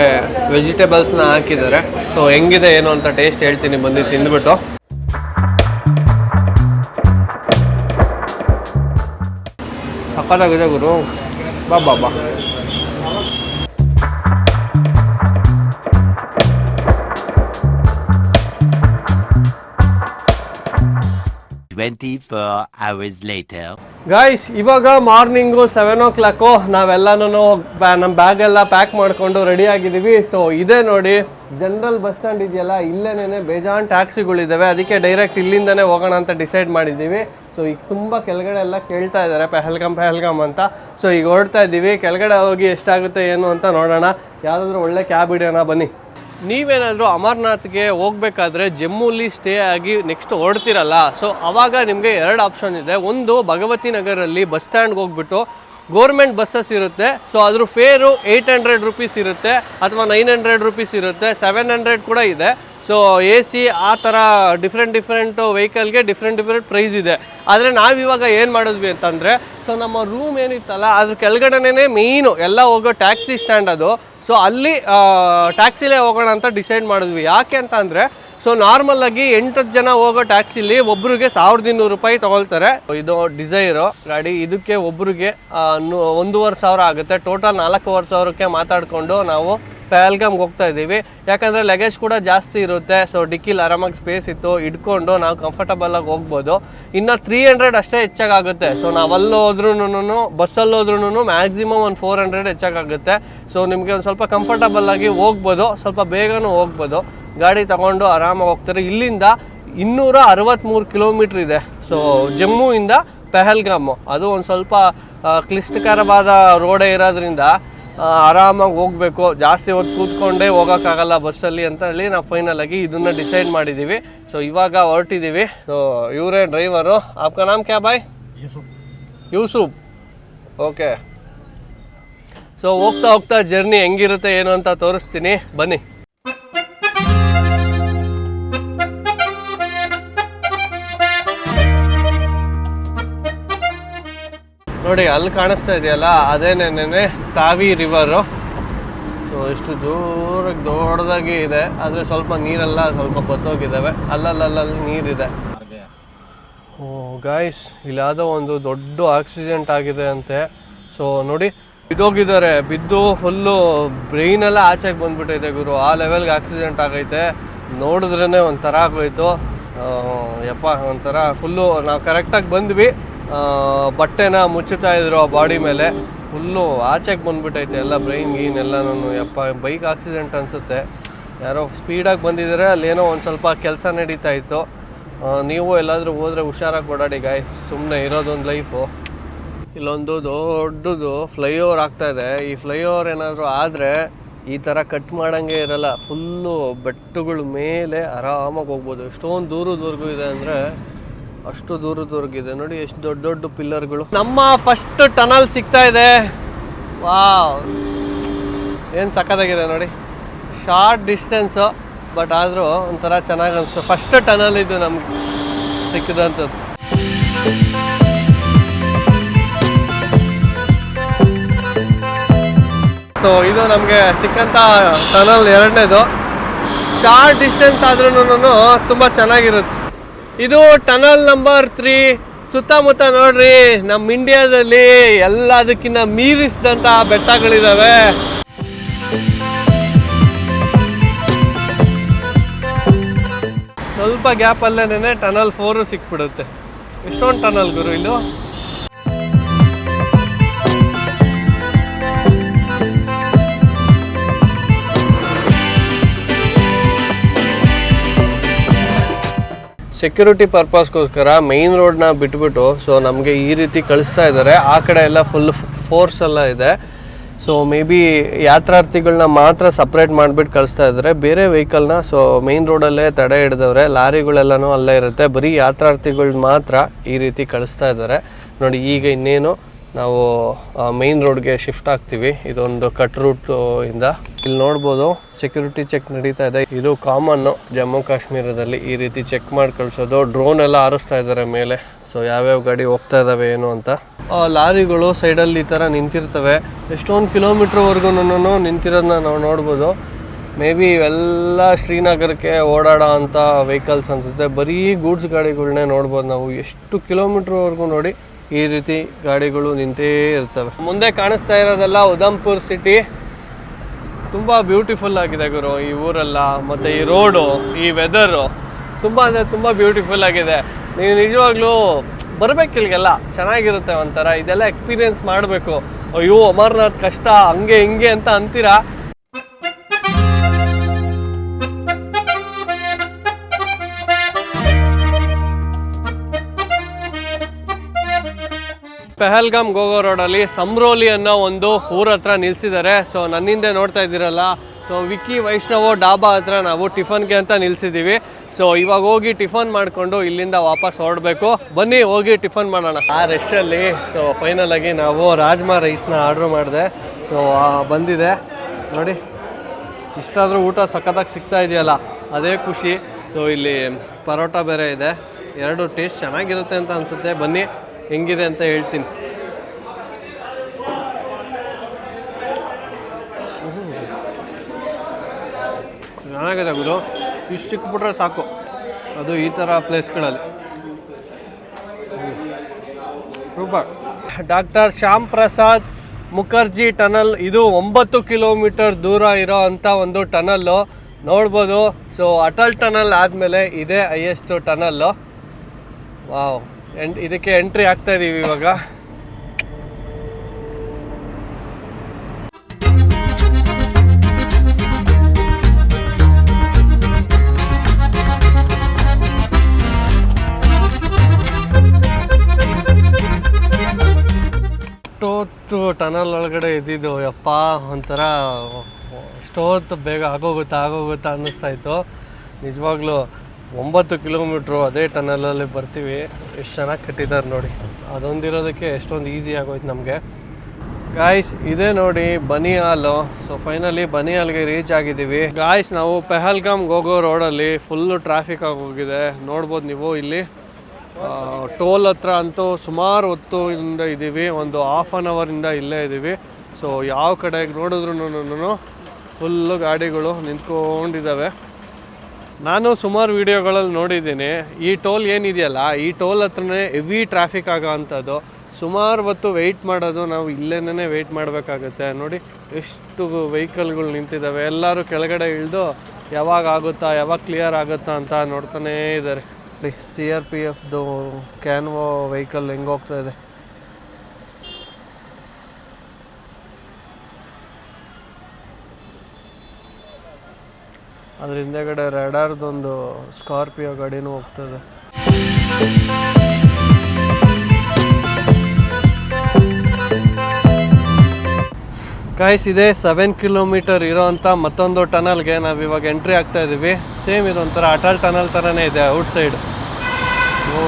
ವೆಜಿಟೇಬಲ್ಸ್ನ ಹಾಕಿದ್ದಾರೆ. ಸೊ ಹೆಂಗಿದೆ, ಏನು ಅಂತ ಟೇಸ್ಟ್ ಹೇಳ್ತೀನಿ ಬಂದು ತಿಂದ್ಬಿಟ್ಟು. ಸಕ್ಕತ್ತಾಗಿದೆ ಗುರು. ಬಾ ಬಾ ಬಾ. Twenty-four hours later. ಗಾಯ್ಸ್ ಇವಾಗ ಮಾರ್ನಿಂಗು ಸೆವೆನ್ ಓ ಕ್ಲಾಕು ನಾವೆಲ್ಲನೂ ನಮ್ಮ ಬ್ಯಾಗ್ ಎಲ್ಲ ಪ್ಯಾಕ್ ಮಾಡಿಕೊಂಡು ರೆಡಿ ಆಗಿದ್ದೀವಿ. ಸೊ ಇದೇ ನೋಡಿ ಜನರಲ್ ಬಸ್ ಸ್ಟ್ಯಾಂಡ್ ಇದೆಯಲ್ಲ ಇಲ್ಲೇನೆ ಬೇಜಾನ್ ಟ್ಯಾಕ್ಸಿಗಳಿದ್ದಾವೆ ಅದಕ್ಕೆ ಡೈರೆಕ್ಟ್ ಇಲ್ಲಿಂದನೇ ಹೋಗೋಣ ಅಂತ ಡಿಸೈಡ್ ಮಾಡಿದ್ದೀವಿ. ಸೊ ಈಗ ತುಂಬ ಕೆಳಗಡೆ ಎಲ್ಲ ಕೇಳ್ತಾ ಇದ್ದಾರೆ ಪೆಹಲ್ಗಮ್ ಪೆಹಲ್ಗಮ್ ಅಂತ. ಸೊ ಈಗ ಹೊರಡ್ತಾ ಇದ್ದೀವಿ. ಕೆಳಗಡೆ ಹೋಗಿ ಎಷ್ಟಾಗುತ್ತೆ, ಏನು ಅಂತ ನೋಡೋಣ. ಯಾವುದಾದ್ರೂ ಒಳ್ಳೆ ಕ್ಯಾಬ್ ಹಿಡಿಯೋಣ, ಬನ್ನಿ. ನೀವೇನಾದರೂ ಅಮರ್ನಾಥ್ಗೆ ಹೋಗಬೇಕಾದ್ರೆ ಜಮ್ಮುಲಿ ಸ್ಟೇ ಆಗಿ ನೆಕ್ಸ್ಟ್ ಹೊರಡ್ತಿರಲ್ಲ? ಸೊ ಅವಾಗ ನಿಮಗೆ ಎರಡು ಆಪ್ಷನ್ ಇದೆ. ಒಂದು, ಭಗವತಿ ನಗರಲ್ಲಿ ಬಸ್ ಸ್ಟ್ಯಾಂಡ್ಗೆ ಹೋಗ್ಬಿಟ್ಟು ಗೋರ್ಮೆಂಟ್ ಬಸ್ಸಸ್ ಇರುತ್ತೆ. ಸೊ ಅದ್ರ ಫೇರು ಏಯ್ಟ್ ಹಂಡ್ರೆಡ್ ರುಪೀಸ್ ಇರುತ್ತೆ ಅಥವಾ ನೈನ್ ಹಂಡ್ರೆಡ್ ರುಪೀಸ್ ಇರುತ್ತೆ. ಸೆವೆನ್ ಹಂಡ್ರೆಡ್ ಕೂಡ ಇದೆ. ಸೊ ಎ ಸಿ ಆ ಥರ ಡಿಫ್ರೆಂಟ್ ಡಿಫ್ರೆಂಟ್ ವೆಹಿಕಲ್ಗೆ ಡಿಫ್ರೆಂಟ್ ಡಿಫ್ರೆಂಟ್ ಪ್ರೈಸ್ ಇದೆ. ಆದರೆ ನಾವಿವಾಗ ಏನು ಮಾಡಿದ್ವಿ ಅಂತಂದರೆ ಸೊ ನಮ್ಮ ರೂಮ್ ಏನಿತ್ತಲ್ಲ, ಅದ್ರ ಕೆಳಗಡೆನೇ ಮೇಯ್ನು ಎಲ್ಲ ಹೋಗೋ ಟ್ಯಾಕ್ಸಿ ಸ್ಟ್ಯಾಂಡ್ ಅದು. ಸೊ ಅಲ್ಲಿ ಟ್ಯಾಕ್ಸಿಲೇ ಹೋಗೋಣ ಅಂತ ಡಿಸೈಡ್ ಮಾಡಿದ್ವಿ. ಯಾಕೆ ಅಂತ ಅಂದರೆ ಸೊ ನಾರ್ಮಲ್ ಆಗಿ ಎಂಟು ಜನ ಹೋಗೋ ಟ್ಯಾಕ್ಸಿಲಿ ಒಬ್ಬರಿಗೆ ಸಾವಿರದ ಇನ್ನೂರು ರೂಪಾಯಿ ತಗೊಳ್ತಾರೆ. ಇದು ಡಿಸೈರು ಗಾಡಿ ಇದಕ್ಕೆ ಒಬ್ಬರಿಗೆ ಒಂದೂವರೆ ಸಾವಿರ ಆಗುತ್ತೆ. ಟೋಟಲ್ ನಾಲ್ಕೂವರೆ ಸಾವಿರಕ್ಕೆ ಮಾತಾಡಿಕೊಂಡು ನಾವು ಪೆಹಲ್ಗಾಮ್ಗೆ ಹೋಗ್ತಾ ಇದ್ದೀವಿ. ಯಾಕಂದರೆ ಲಗೇಜ್ ಕೂಡ ಜಾಸ್ತಿ ಇರುತ್ತೆ. ಸೊ ಡಿಕ್ಕಿಲಿ ಆರಾಮಾಗಿ ಸ್ಪೇಸ್ ಇತ್ತು. ಇಟ್ಕೊಂಡು ನಾವು ಕಂಫರ್ಟಬಲಾಗಿ ಹೋಗ್ಬೋದು. ಇನ್ನು ತ್ರೀ ಹಂಡ್ರೆಡ್ ಅಷ್ಟೇ ಹೆಚ್ಚಾಗುತ್ತೆ ಸೊ ನಾವು ಅಲ್ಲಿ ಹೋದ್ರೂ ಬಸ್ಸಲ್ಲಿ ಹೋದ್ರೂ ಮ್ಯಾಕ್ಸಿಮಮ್ ಒಂದು ಫೋರ್ ಹಂಡ್ರೆಡ್ ಹೆಚ್ಚಾಗುತ್ತೆ ಸೊ ನಿಮಗೆ ಒಂದು ಸ್ವಲ್ಪ ಕಂಫರ್ಟಬಲ್ ಆಗಿ ಹೋಗ್ಬೋದು. ಸ್ವಲ್ಪ ಬೇಗನೂ ಹೋಗ್ಬೋದು. ಗಾಡಿ ತಗೊಂಡು ಆರಾಮಾಗಿ ಹೋಗ್ತಾರೆ. ಇಲ್ಲಿಂದ ಇನ್ನೂರ ಅರವತ್ತ್ಮೂರು ಕಿಲೋಮೀಟ್ರ್ ಇದೆ. ಸೊ ಜಮ್ಮುವಿಂದ ಪೆಹಲ್ಗಾಮು. ಅದು ಒಂದು ಸ್ವಲ್ಪ ಕ್ಲಿಷ್ಟಕರವಾದ ರೋಡೇ ಇರೋದ್ರಿಂದ ಆರಾಮಾಗಿ ಹೋಗಬೇಕು. ಜಾಸ್ತಿ ಹೊತ್ತು ಕೂತ್ಕೊಂಡೇ ಹೋಗೋಕ್ಕಾಗಲ್ಲ ಬಸ್ಸಲ್ಲಿ ಅಂತ ಹೇಳಿ ನಾವು ಫೈನಲಾಗಿ ಇದನ್ನು ಇದನ್ನ ಡಿಸೈಡ್ ಮಾಡಿದ್ದೀವಿ ಸೊ ಇವಾಗ ಹೊರಟಿದ್ದೀವಿ ಸೊ ಇವರೇ ಡ್ರೈವರು ಆಪ್ಕ ನಾಮ್ ಕ್ಯಾ ಬಾಯ್ ಯೂಸುಫ್. ಓಕೆ ಸೊ ಹೋಗ್ತಾ ಹೋಗ್ತಾ ಜರ್ನಿ ಹೆಂಗಿರುತ್ತೆ ಏನು ಅಂತ ತೋರಿಸ್ತೀನಿ. ಬನ್ನಿ. ನೋಡಿ, ಅಲ್ಲಿ ಕಾಣಿಸ್ತಾ ಇದೆಯಲ್ಲ ಅದೇನೇನೆ ತಾವಿ ರಿವರು ಸೊ ಎಷ್ಟು ಜೋರಾಗಿ ದೊಡ್ಡದಾಗಿ ಇದೆ. ಆದರೆ ಸ್ವಲ್ಪ ನೀರೆಲ್ಲ ಸ್ವಲ್ಪ ಬತ್ತೋಗಿದ್ದಾವೆ. ಅಲ್ಲಲ್ಲಲ್ಲಿ ನೀರಿದೆ. ಓ ಗಾಯ್ಸ್ ಯಾವುದೋ ಒಂದು ದೊಡ್ಡ ಆಕ್ಸಿಡೆಂಟ್ ಆಗಿದೆ ಅಂತೆ. ಸೊ ನೋಡಿ, ಬಿದ್ದೋಗಿದ್ದಾರೆ. ಬಿದ್ದು ಫುಲ್ಲು ಬ್ರೈನೆಲ್ಲ ಆಚೆಗೆ ಬಂದ್ಬಿಟ್ಟೈತೆ ಗುರು. ಆ ಲೆವೆಲ್ಗೆ ಆಕ್ಸಿಡೆಂಟ್ ಆಗೈತೆ. ನೋಡಿದ್ರೇ ಒಂಥರ ಆಗೋಯ್ತು. ಯಪ್ಪ, ಒಂಥರ ಫುಲ್ಲು ನಾವು ಕರೆಕ್ಟಾಗಿ ಬಂದ್ವಿ. ಬಟ್ಟೆನ ಮುಚ್ಚುತ್ತಾ ಇದ್ರು ಆ ಬಾಡಿ ಮೇಲೆ. ಫುಲ್ಲು ಆಚೆಗೆ ಬಂದ್ಬಿಟ್ಟೈತೆ ಎಲ್ಲ ಬ್ರೈನ್ ಗೀನ್ ಎಲ್ಲ ನಾನು ಯಪ್ಪ ಬೈಕ್ ಆಕ್ಸಿಡೆಂಟ್ ಅನಿಸುತ್ತೆ. ಯಾರೋ ಸ್ಪೀಡಾಗಿ ಬಂದಿದ್ದಾರೆ ಅಲ್ಲೇನೋ ಒಂದು ಸ್ವಲ್ಪ ಕೆಲಸ ನಡೀತಾ ಇತ್ತು. ನೀವು ಎಲ್ಲಾದರೂ ಹೋದರೆ ಹುಷಾರಾಗಿ ಓಡಾಡಿ ಗಾಯ್ ಸುಮ್ಮನೆ ಇರೋದೊಂದು ಲೈಫು ಇಲ್ಲೊಂದು ದೊಡ್ಡದು ಫ್ಲೈಓವರ್ ಆಗ್ತಾ ಇದೆ. ಈ ಫ್ಲೈಓವರ್ ಏನಾದರೂ ಆದರೆ ಈ ಥರ ಕಟ್ ಮಾಡೋಂಗೆ ಇರಲ್ಲ. ಫುಲ್ಲು ಬೆಟ್ಟುಗಳ ಮೇಲೆ ಆರಾಮಾಗಿ ಹೋಗ್ಬೋದು. ಎಷ್ಟೊಂದು ದೂರದವರೆಗೂ ಇದೆ ಅಂದರೆ ಅಷ್ಟು ದೂರದವರೆಗಿದೆ ನೋಡಿ ಎಷ್ಟು ದೊಡ್ಡ ದೊಡ್ಡ ಪಿಲ್ಲರ್ಗಳು. ನಮ್ಮ ಫಸ್ಟ್ ಟನಲ್ ಸಿಗ್ತಾ ಇದೆ. ವಾವ್. ಏನು ಸಕ್ಕತ್ತಾಗಿದೆ ನೋಡಿ. ಶಾರ್ಟ್ ಡಿಸ್ಟೆನ್ಸು ಬಟ್ ಆದರೂ ಒಂಥರ ಚೆನ್ನಾಗಿ ಅನಿಸ್ತು. ಫಸ್ಟ್ ಟನಲ್ ಇದು ನಮ್ಗೆ ಸಿಕ್ಕಿದಂಥದ್ದು ಸೊ ಇದು ನಮಗೆ ಸಿಕ್ಕಂಥ ಟನಲ್ ಎರಡನೇದು. ಶಾರ್ಟ್ ಡಿಸ್ಟೆನ್ಸ್ ಆದ್ರೂ ತುಂಬ ಚೆನ್ನಾಗಿರುತ್ತೆ. ಇದು ಟನಲ್ ನಂಬರ್ ತ್ರೀ ಸುತ್ತಮುತ್ತ ನೋಡ್ರಿ ನಮ್ಮ ಇಂಡಿಯಾದಲ್ಲಿ ಎಲ್ಲದಕ್ಕಿಂತ ಮೀರಿಸಿದಂಥ ಬೆಟ್ಟಗಳಿದಾವೆ. ಸ್ವಲ್ಪ ಗ್ಯಾಪ್ ಅಲ್ಲೇನೆ ಟನಲ್ ಫೋರು ಸಿಕ್ಬಿಡುತ್ತೆ. ಎಷ್ಟೊಂದು ಟನಲ್ ಗುರು ಇಲ್ಲೂ ಸೆಕ್ಯೂರಿಟಿ ಪರ್ಪಸ್ಗೋಸ್ಕರ ಮೈನ್ ರೋಡ್ನ ಬಿಟ್ಬಿಟ್ಟು ಸೊ ನಮಗೆ ಈ ರೀತಿ ಕಳಿಸ್ತಾ ಇದ್ದಾರೆ ಆ ಕಡೆ ಎಲ್ಲ ಫುಲ್ ಫೋರ್ಸ್ ಎಲ್ಲ ಇದೆ. ಸೊ ಮೇ ಬಿ ಯಾತ್ರಾರ್ಥಿಗಳನ್ನ ಮಾತ್ರ ಸಪ್ರೇಟ್ ಮಾಡಿಬಿಟ್ಟು ಕಳಿಸ್ತಾ ಇದ್ದಾರೆ ಬೇರೆ ವೆಹಿಕಲ್ನ ಸೊ ಮೈನ್ ರೋಡಲ್ಲೇ ತಡೆ ಹಿಡಿದವ್ರೆ, ಲಾರಿಗಳೆಲ್ಲನೂ ಅಲ್ಲೇ ಇರುತ್ತೆ. ಬರೀ ಯಾತ್ರಾರ್ಥಿಗಳನ್ನ ಮಾತ್ರ ಈ ರೀತಿ ಕಳಿಸ್ತಾ ಇದ್ದಾರೆ ನೋಡಿ, ಈಗ ಇನ್ನೇನು ನಾವು ಮೈನ್ ರೋಡ್ಗೆ ಶಿಫ್ಟ್ ಆಗ್ತೀವಿ. ಇದೊಂದು ಕಟ್ ರೂಟ್ ಇಂದ. ಇಲ್ಲಿ ನೋಡ್ಬೋದು ಸೆಕ್ಯೂರಿಟಿ ಚೆಕ್ ನಡೀತಾ ಇದೆ. ಇದು ಕಾಮನ್ನು ಜಮ್ಮು ಕಾಶ್ಮೀರದಲ್ಲಿ ಈ ರೀತಿ ಚೆಕ್ ಮಾಡಿ ಕಳಿಸೋದು ಡ್ರೋನ್ ಎಲ್ಲ ಹಾರಿಸ್ತಾ ಇದ್ದಾರೆ ಮೇಲೆ. ಸೊ ಯಾವ್ಯಾವ ಗಾಡಿ ಹೋಗ್ತಾ ಇದಾವೆ, ಏನು ಅಂತ. ಲಾರಿಗಳು ಸೈಡಲ್ಲಿ ಈ ಥರ ನಿಂತಿರ್ತವೆ. ಎಷ್ಟೊಂದು ಕಿಲೋಮೀಟ್ರ್ವರೆಗೂ ನಿಂತಿರೋದನ್ನ ನಾವು ನೋಡ್ಬೋದು. ಮೇ ಬಿ ಇವೆಲ್ಲ ಶ್ರೀನಗರಕ್ಕೆ ಓಡಾಡೋ ಅಂಥ ವೆಹಿಕಲ್ಸ್ ಅನಿಸುತ್ತೆ. ಬರೀ ಗೂಡ್ಸ್ ಗಾಡಿಗಳನ್ನೇ ನೋಡ್ಬೋದು ನಾವು. ಎಷ್ಟು ಕಿಲೋಮೀಟ್ರ್ವರೆಗೂ ನೋಡಿ ಈ ರೀತಿ ಗಾಡಿಗಳು ನಿಂತೇ ಇರ್ತವೆ. ಮುಂದೆ ಕಾಣಿಸ್ತಾ ಇರೋದೆಲ್ಲ ಉಧಂಪುರ್ ಸಿಟಿ ತುಂಬ ಬ್ಯೂಟಿಫುಲ್ ಆಗಿದೆ ಗುರು, ಈ ಊರೆಲ್ಲ, ಮತ್ತು ಈ ರೋಡು ಈ ವೆದರು ತುಂಬ ಅಂದರೆ ತುಂಬ ಬ್ಯೂಟಿಫುಲ್ ಆಗಿದೆ. ನೀವು ನಿಜವಾಗ್ಲೂ ಬರಬೇಕು ಇಲ್ಲಿಗೆಲ್ಲ. ಚೆನ್ನಾಗಿರುತ್ತೆ ಒಂಥರ. ಇದೆಲ್ಲ ಎಕ್ಸ್ಪೀರಿಯೆನ್ಸ್ ಮಾಡಬೇಕು. ಅಯ್ಯೋ, ಅಮರ್ನಾಥ್ ಕಷ್ಟ, ಹಂಗೆ ಹಿಂಗೆ ಅಂತ ಅಂತೀರಾ? ಪೆಹಲ್ಗಾಮ್ ಗೋಗೋ ರೋಡಲ್ಲಿ ಸಮ್ರೋಲಿ ಅನ್ನೋ ಒಂದು ಊರ ಹತ್ರ ನಿಲ್ಸಿದ್ದಾರೆ. ಸೊ ನನ್ನಿಂದೆ ನೋಡ್ತಾ ಇದ್ದೀರಲ್ಲ. ಸೊ ವಿಕ್ಕಿ, ವೈಷ್ಣವ, ಡಾಬಾ ಹತ್ರ ನಾವು ಟಿಫನ್ಗೆ ಅಂತ ನಿಲ್ಸಿದ್ದೀವಿ ಸೊ ಇವಾಗ ಹೋಗಿ ಟಿಫನ್ ಮಾಡಿಕೊಂಡು ಇಲ್ಲಿಂದ ವಾಪಸ್ ಹೊರಡಬೇಕು. ಬನ್ನಿ, ಹೋಗಿ ಟಿಫನ್ ಮಾಡೋಣ. ಆ ರೆಸ್ಟಲ್ಲಿ ಸೊ ಫೈನಲಾಗಿ ನಾವು ರಾಜ್ಮಾ ರೈಸ್ನ ಆರ್ಡ್ರ್ ಮಾಡಿದೆ. ಸೊ ಬಂದಿದೆ. ನೋಡಿ, ಇಷ್ಟಾದರೂ ಊಟ ಸಖತ್ತಾಗಿ ಸಿಗ್ತಾ ಇದೆಯಲ್ಲ. ಅದೇ ಖುಷಿ. ಸೊ ಇಲ್ಲಿ ಪರೋಟ ಬೇರೆ ಇದೆ. ಎರಡು ಟೇಸ್ಟ್ ಚೆನ್ನಾಗಿರುತ್ತೆ ಅಂತ ಅನಿಸುತ್ತೆ. ಬನ್ನಿ. ಹೆಂಗಿದೆ ಅಂತ ಹೇಳ್ತೀನಿ. ಚೆನ್ನಾಗಿದೆ ಗುರು. ಇಷ್ಟು ಸಿಕ್ಬಿಟ್ರೆ ಸಾಕು. ಅದು ಈ ಥರ ಪ್ಲೇಸ್ಗಳಲ್ಲಿ. Super. Doctor Shyam Prasad Mukherjee tunnel, ಇದು ಒಂಬತ್ತು ಕಿಲೋಮೀಟರ್ ದೂರ ಇರೋ ಅಂಥ ಒಂದು ಟನಲ್ಲು. ನೋಡ್ಬೋದು. ಸೊ, ಅಟಲ್ ಟನಲ್ ಆದಮೇಲೆ ಇದೇ ಹೈಯೆಸ್ಟು ಟನಲ್ಲು. ವಾವ್. ಎಂಟ್ ಇದಕ್ಕೆ ಎಂಟ್ರಿ ಆಗ್ತಾ ಇದೀವಿ ಇವಾಗ. ಅಷ್ಟೊತ್ತು ಟನಲ್ ಒಳಗಡೆ ಇದ್ದಿದ್ದು, ಯಪ್ಪ, ಒಂಥರ ಅಷ್ಟೊತ್ತು ಬೇಗ ಆಗೋಗುತ್ತಾ ಆಗೋಗುತ್ತಾ ಅನ್ನಿಸ್ತಾ ಇತ್ತು. ನಿಜವಾಗ್ಲೂ ಒಂಬತ್ತು ಕಿಲೋಮೀಟ್ರು ಅದೇ ಟನಲಲ್ಲಿ ಬರ್ತೀವಿ. ಎಷ್ಟು ಚೆನ್ನಾಗಿ ಕಟ್ಟಿದ್ದಾರೆ ನೋಡಿ. ಅದೊಂದಿರೋದಕ್ಕೆ ಎಷ್ಟೊಂದು ಈಸಿ ಆಗೋಯ್ತು ನಮಗೆ. ಗಾಯ್ಸ್ ಇದೇ ನೋಡಿ ಬನಿ ಹಾಲು. ಸೊ ಫೈನಲಿ ಬನಿ ಹಾಲ್ಗೆ ರೀಚ್ ಆಗಿದ್ದೀವಿ. ಗಾಯ್ಸ್ ನಾವು ಪೆಹಲ್ಗಾಮ್ ಹೋಗೋ ರೋಡಲ್ಲಿ ಫುಲ್ಲು ಟ್ರಾಫಿಕ್ ಆಗೋಗಿದೆ ನೋಡ್ಬೋದು ನೀವು ಇಲ್ಲಿ. ಟೋಲ್ ಹತ್ರ ಅಂತೂ ಸುಮಾರು ಹೊತ್ತು ಇಂದ ಇದ್ದೀವಿ ಒಂದು ಹಾಫ್ ಆನ್ ಅವರಿಂದ ಇಲ್ಲೇ ಇದ್ದೀವಿ ಸೊ ಯಾವ ಕಡೆಗೆ ನೋಡಿದ್ರು ಫುಲ್ಲು ಗಾಡಿಗಳು ನಿಂತ್ಕೊಂಡಿದ್ದಾವೆ. ನಾನು ಸುಮಾರು ವೀಡಿಯೋಗಳಲ್ಲಿ ನೋಡಿದ್ದೀನಿ, ಈ ಟೋಲ್ ಏನಿದೆಯಲ್ಲ, ಈ ಟೋಲ್ ಹತ್ರನೇ ಹೆವಿ ಟ್ರಾಫಿಕ್ ಆಗೋ ಅಂಥದ್ದು ಸುಮಾರು ಹೊತ್ತು ವೆಯ್ಟ್ ಮಾಡೋದು, ನಾವು ಇಲ್ಲೇನೇ ವೆಯ್ಟ್ ಮಾಡಬೇಕಾಗುತ್ತೆ. ನೋಡಿ, ಎಷ್ಟು ವೆಹಿಕಲ್ಗಳು ನಿಂತಿದ್ದಾವೆ ಎಲ್ಲರೂ ಕೆಳಗಡೆ ಇಳಿದು ಯಾವಾಗ ಆಗುತ್ತಾ, ಯಾವಾಗ ಕ್ಲಿಯರ್ ಆಗುತ್ತಾ ಅಂತ ನೋಡ್ತಾನೇ ಇದ್ದಾರೆ. ಸಿ ಆರ್ ಪಿ ಎಫ್ದು ಕ್ಯಾನ್ವೋ ವೆಹಿಕಲ್ ಹೆಂಗೆ ಹೋಗ್ತಾ ಇದೆ? ಅದ್ರ ಹಿಂದೆಗಡೆ ರೆಡಾರ್ದೊಂದು ಸ್ಕಾರ್ಪಿಯೋ ಗಾಡಿನೂ ಹೋಗ್ತದೆ. ಕಾಯ್ಸ್ ಇದೆ ಸೆವೆನ್ ಕಿಲೋಮೀಟರ್ ಇರೋವಂಥ ಮತ್ತೊಂದು ಟನಲ್ಗೆ ನಾವು ಇವಾಗ ಎಂಟ್ರಿ ಆಗ್ತಾ ಇದ್ದೀವಿ ಸೇಮ್ ಇದೊಂಥರ ಅಟಲ್ ಟನಲ್ ಥರನೇ ಇದೆ ಔಟ್ ಸೈಡ್. ಓ.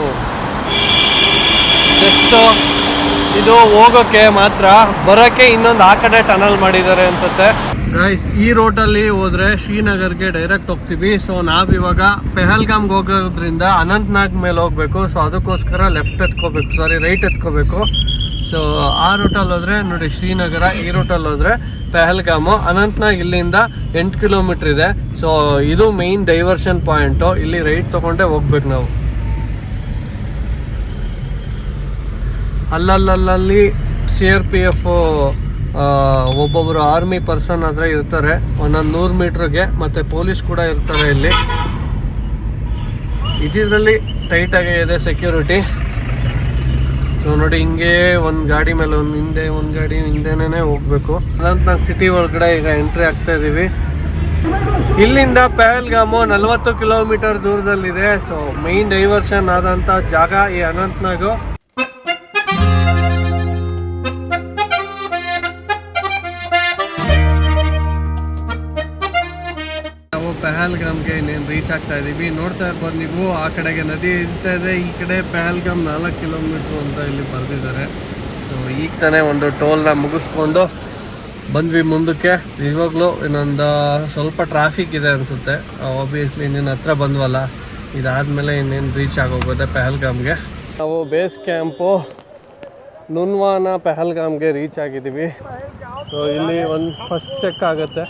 ಇದು ಹೋಗೋಕ್ಕೆ ಮಾತ್ರ ಬರೋಕ್ಕೆ ಇನ್ನೊಂದು ಆ ಕಡೆ ಟನಲ್ ಮಾಡಿದ್ದಾರೆ ಅನ್ಸುತ್ತೆ. ಗೈಸ್ ಈ ರೋಟಲ್ಲಿ ಹೋದ್ರೆ ಶ್ರೀನಗರ್ಗೆ ಡೈರೆಕ್ಟ್ ಹೋಗ್ತೀವಿ. ಸೊ ನಾವಿವಾಗ ಪೆಹಲ್ಗಾಮ್ಗೆ ಹೋಗೋದ್ರಿಂದ ಅನಂತ್ನಾಗ್ ಮೇಲೆ ಹೋಗ್ಬೇಕು. ಸೊ ಅದಕ್ಕೋಸ್ಕರ ಲೆಫ್ಟ್ ಎತ್ಕೋಬೇಕು. ಸಾರಿ ರೈಟ್ ಎತ್ಕೋಬೇಕು. ಸೊ ಆ ರೂಟಲ್ಲಿ ಹೋದ್ರೆ, ನೋಡಿ ಶ್ರೀನಗರ, ಈ ರೂಟಲ್ಲಿ ಹೋದರೆ ಪೆಹಲ್ಗಾಮು, ಅನಂತ್ನಾಗ್ ಇಲ್ಲಿಂದ ಎಂಟು ಕಿಲೋಮೀಟರ್ ಇದೆ. ಸೊ ಇದು ಮೈನ್ ಡೈವರ್ಷನ್ ಪಾಯಿಂಟು ಇಲ್ಲಿ ರೈಟ್ ತೊಗೊಂಡೇ ಹೋಗ್ಬೇಕು ನಾವು. ಅಲ್ಲಲ್ಲಲ್ಲಿ ಸಿ ಆರ್ ಪಿ ಎಫ್ ಒಬ್ಬೊಬ್ಬರು ಆರ್ಮಿ ಪರ್ಸನ್ ಆದರೆ ಇರ್ತಾರೆ. ಒಂದೊಂದು ನೂರು ಮೀಟ್ರಿಗೆ ಮತ್ತು ಪೊಲೀಸ್ ಕೂಡ ಇರ್ತಾರೆ ಇಲ್ಲಿ. ಇದರಲ್ಲಿ ಟೈಟಾಗಿ ಇದೆ ಸೆಕ್ಯೂರಿಟಿ ಸೊ ನೋಡಿ, ಹಿಂಗೆ ಒಂದು ಗಾಡಿ ಮೇಲೆ ಒಂದು ಹಿಂದೆ, ಒಂದು ಗಾಡಿ ಹಿಂದೆನೇ ಹೋಗಬೇಕು. ಅದಂತ ನಾವು ಸಿಟಿ ಒಳಗಡೆ ಈಗ ಎಂಟ್ರಿ ಆಗ್ತಾ ಇದ್ದೀವಿ ಇಲ್ಲಿಂದ ಪಹಲ್ಗಾಮು ನಲವತ್ತು ಕಿಲೋಮೀಟರ್ ದೂರದಲ್ಲಿದೆ. ಸೊ ಮೈನ್ ಡೈವರ್ಷನ್ ಆದಂಥ ಜಾಗ ಈ ಅನಂತ್ನಾಗು. ಆಗ್ತಾ ಇದ್ದೀವಿ ನೋಡ್ತಾ ಇರ್ಬೋದು ನೀವು, ಆ ಕಡೆಗೆ ನದಿ ಇರ್ತಾ ಇದೆ, ಈ ಕಡೆ ಪಹಲ್ಗಾಮ್ ನಾಲ್ಕು ಕಿಲೋಮೀಟ್ರು ಅಂತ ಇಲ್ಲಿ ಬರೆದಿದ್ದಾರೆ. ಸೊ ಈಗ ತಾನೇ ಒಂದು ಟೋಲ್ನ ಮುಗಿಸ್ಕೊಂಡು ಬಂದ್ವಿ ಮುಂದಕ್ಕೆ. ನಿಜವಾಗ್ಲೂ ಇನ್ನೊಂದು ಸ್ವಲ್ಪ ಟ್ರಾಫಿಕ್ ಇದೆ ಅನಿಸುತ್ತೆ. ಆಬ್ವಿಯಸ್ಲಿ ಇನ್ನೇನು ಹತ್ರ ಬಂದ್ವಲ್ಲ, ಇದಾದಮೇಲೆ ಇನ್ನೇನು ರೀಚ್ ಆಗೋಗುತ್ತೆ ಪೆಹಲ್ಗಾಮ್ಗೆ. ನಾವು ಬೇಸ್ ಕ್ಯಾಂಪು ನುನ್ವಾನ ಪೆಹಲ್ಗಾಮ್ಗೆ ರೀಚ್ ಆಗಿದ್ದೀವಿ. ಸೊ ಇಲ್ಲಿ ಒಂದು ಫಸ್ಟ್ ಚೆಕ್ ಆಗುತ್ತೆ.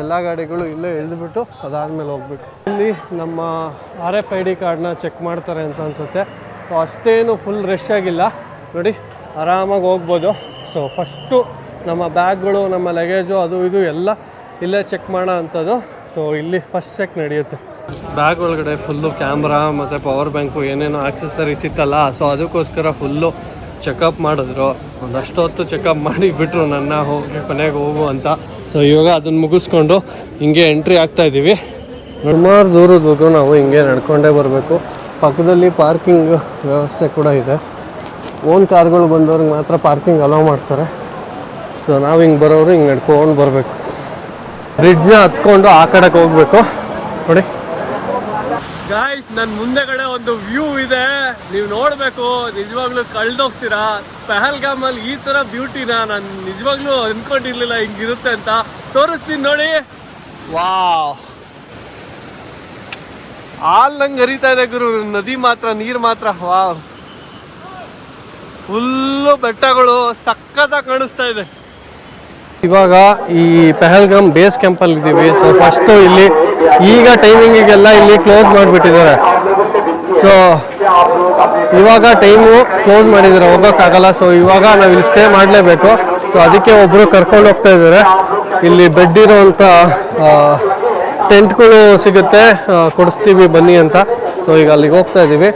ಎಲ್ಲ ಗಾಡಿಗಳು ಇಲ್ಲೇ ಇಳಿದ್ಬಿಟ್ಟು ಅದಾದಮೇಲೆ ಹೋಗ್ಬೇಕು. ಇಲ್ಲಿ ನಮ್ಮ ಆರ್ ಎಫ್ ಐ ಡಿ ಕಾರ್ಡ್ನ ಚೆಕ್ ಮಾಡ್ತಾರೆ ಅಂತ ಅನಿಸುತ್ತೆ. ಸೊ ಅಷ್ಟೇನು ಫುಲ್ ರಶ್ ಆಗಿಲ್ಲ. ನೋಡಿ, ಆರಾಮಾಗಿ ಹೋಗ್ಬೋದು. ಸೊ ಫಸ್ಟು ನಮ್ಮ ಬ್ಯಾಗ್ಗಳು, ನಮ್ಮ ಲಗೇಜು ಅದು ಇದು ಎಲ್ಲ ಇಲ್ಲೇ ಚೆಕ್ ಮಾಡೋ ಅಂಥದ್ದು ಸೊ ಇಲ್ಲಿ ಫಸ್ಟ್ ಚೆಕ್ ನಡೆಯುತ್ತೆ. ಬ್ಯಾಗ್ ಒಳಗಡೆ ಫುಲ್ಲು ಕ್ಯಾಮ್ರಾ ಮತ್ತು ಪವರ್ ಬ್ಯಾಂಕು ಏನೇನು ಆಕ್ಸೆಸರೀಸ್ ಇತ್ತಲ್ಲ ಸೊ ಅದಕ್ಕೋಸ್ಕರ ಫುಲ್ಲು ಚೆಕಪ್ ಮಾಡಿದ್ರು. ಒಂದಷ್ಟು ಹೊತ್ತು ಚೆಕಪ್ ಮಾಡಿ ಬಿಟ್ಟರು ನನ್ನ ಹೋಗಿ ಕೊನೆಗೆ ಹೋಗು ಅಂತ. ಸೊ ಇವಾಗ ಅದನ್ನು ಮುಗಿಸ್ಕೊಂಡು ಹಿಂಗೆ ಎಂಟ್ರಿ ಆಗ್ತಾ ಇದ್ದೀವಿ ಸುಮಾರು ದೂರದವರೆಗೂ ನಾವು, ಹಿಂಗೆ ನಡ್ಕೊಂಡೇ ಬರಬೇಕು. ಪಕ್ಕದಲ್ಲಿ ಪಾರ್ಕಿಂಗ್ ವ್ಯವಸ್ಥೆ ಕೂಡ ಇದೆ. ಓನ್ ಕಾರ್ಗಳು ಬಂದವ್ರಿಗೆ ಮಾತ್ರ ಪಾರ್ಕಿಂಗ್ ಅಲೋ ಮಾಡ್ತಾರೆ. ಸೊ ನಾವು ಹಿಂಗೆ ಬರೋರು ಹಿಂಗೆ ನಡ್ಕೊಂಡು ಬರಬೇಕು. ಬ್ರಿಡ್ಜ್ನ ಹತ್ಕೊಂಡು ಆ ಕಡೆಗೆ ಹೋಗ್ಬೇಕು. ನೋಡಿ. ಗಾಯ್ಸ್ ನನ್ನ ಮುಂದೆಗಡೆ ಒಂದು ವ್ಯೂ ಇದೆ. ನೀವು ನೋಡಬೇಕು, ನಿಜವಾಗ್ಲೂ ಕಳ್ದೋಗ್ತೀರಾ? ಪಹಲ್ಗಾಮಲ್ಲಿ ಈ ಥರ ಬ್ಯೂಟಿನ ನಾನು ನಿಜವಾಗ್ಲೂ ಅನ್ಕೊಂಡಿರ್ಲಿಲ್ಲ ಹಿಂಗಿರುತ್ತೆ ಅಂತ. ತೋರಿಸ್ತೀನಿ ನೋಡಿ. ವಾವ್. ಹಾಲ್ನಂಗೆ ಹರಿತಾ ಇದೆ ಗುರು. ನದಿ ಮಾತ್ರ, ನೀರು ಮಾತ್ರ. ವಾವ್. ಫುಲ್ಲು ಬೆಟ್ಟಗಳು ಸಕ್ಕತ್ತಾಗಿ ಕಾಣಿಸ್ತಾ ಇದೆ. ಇವಾಗ ಈ ಪೆಹಲ್ಗಾಮ್ ಬೇಸ್ ಕ್ಯಾಂಪಲ್ಲಿ ಇದ್ದೀವಿ ಸೊ ಫಸ್ಟು ಇಲ್ಲಿ ಈಗ ಟೈಮಿಂಗಿಗೆಲ್ಲ ಇಲ್ಲಿ ಕ್ಲೋಸ್ ಮಾಡಿಬಿಟ್ಟಿದ್ದಾರೆ. ಸೊ ಇವಾಗ ಟೈಮು ಕ್ಲೋಸ್ ಮಾಡಿದ್ದಾರೆ. ಹೋಗೋಕ್ಕಾಗಲ್ಲ. ಸೊ ಇವಾಗ ನಾವು ಇಲ್ಲಿ ಸ್ಟೇ ಮಾಡಲೇಬೇಕು. ಸೊ ಅದಕ್ಕೆ ಒಬ್ಬರು ಕರ್ಕೊಂಡು ಹೋಗ್ತಾ ಇದ್ದಾರೆ. ಇಲ್ಲಿ ಬೆಡ್ ಇರೋವಂಥ ಟೆಂಟ್ಗಳು ಸಿಗುತ್ತೆ. ಕೊಡಿಸ್ತೀವಿ ಬನ್ನಿ ಅಂತ. ಸೊ ಈಗ ಅಲ್ಲಿಗೆ ಹೋಗ್ತಾ ಇದ್ದೀವಿ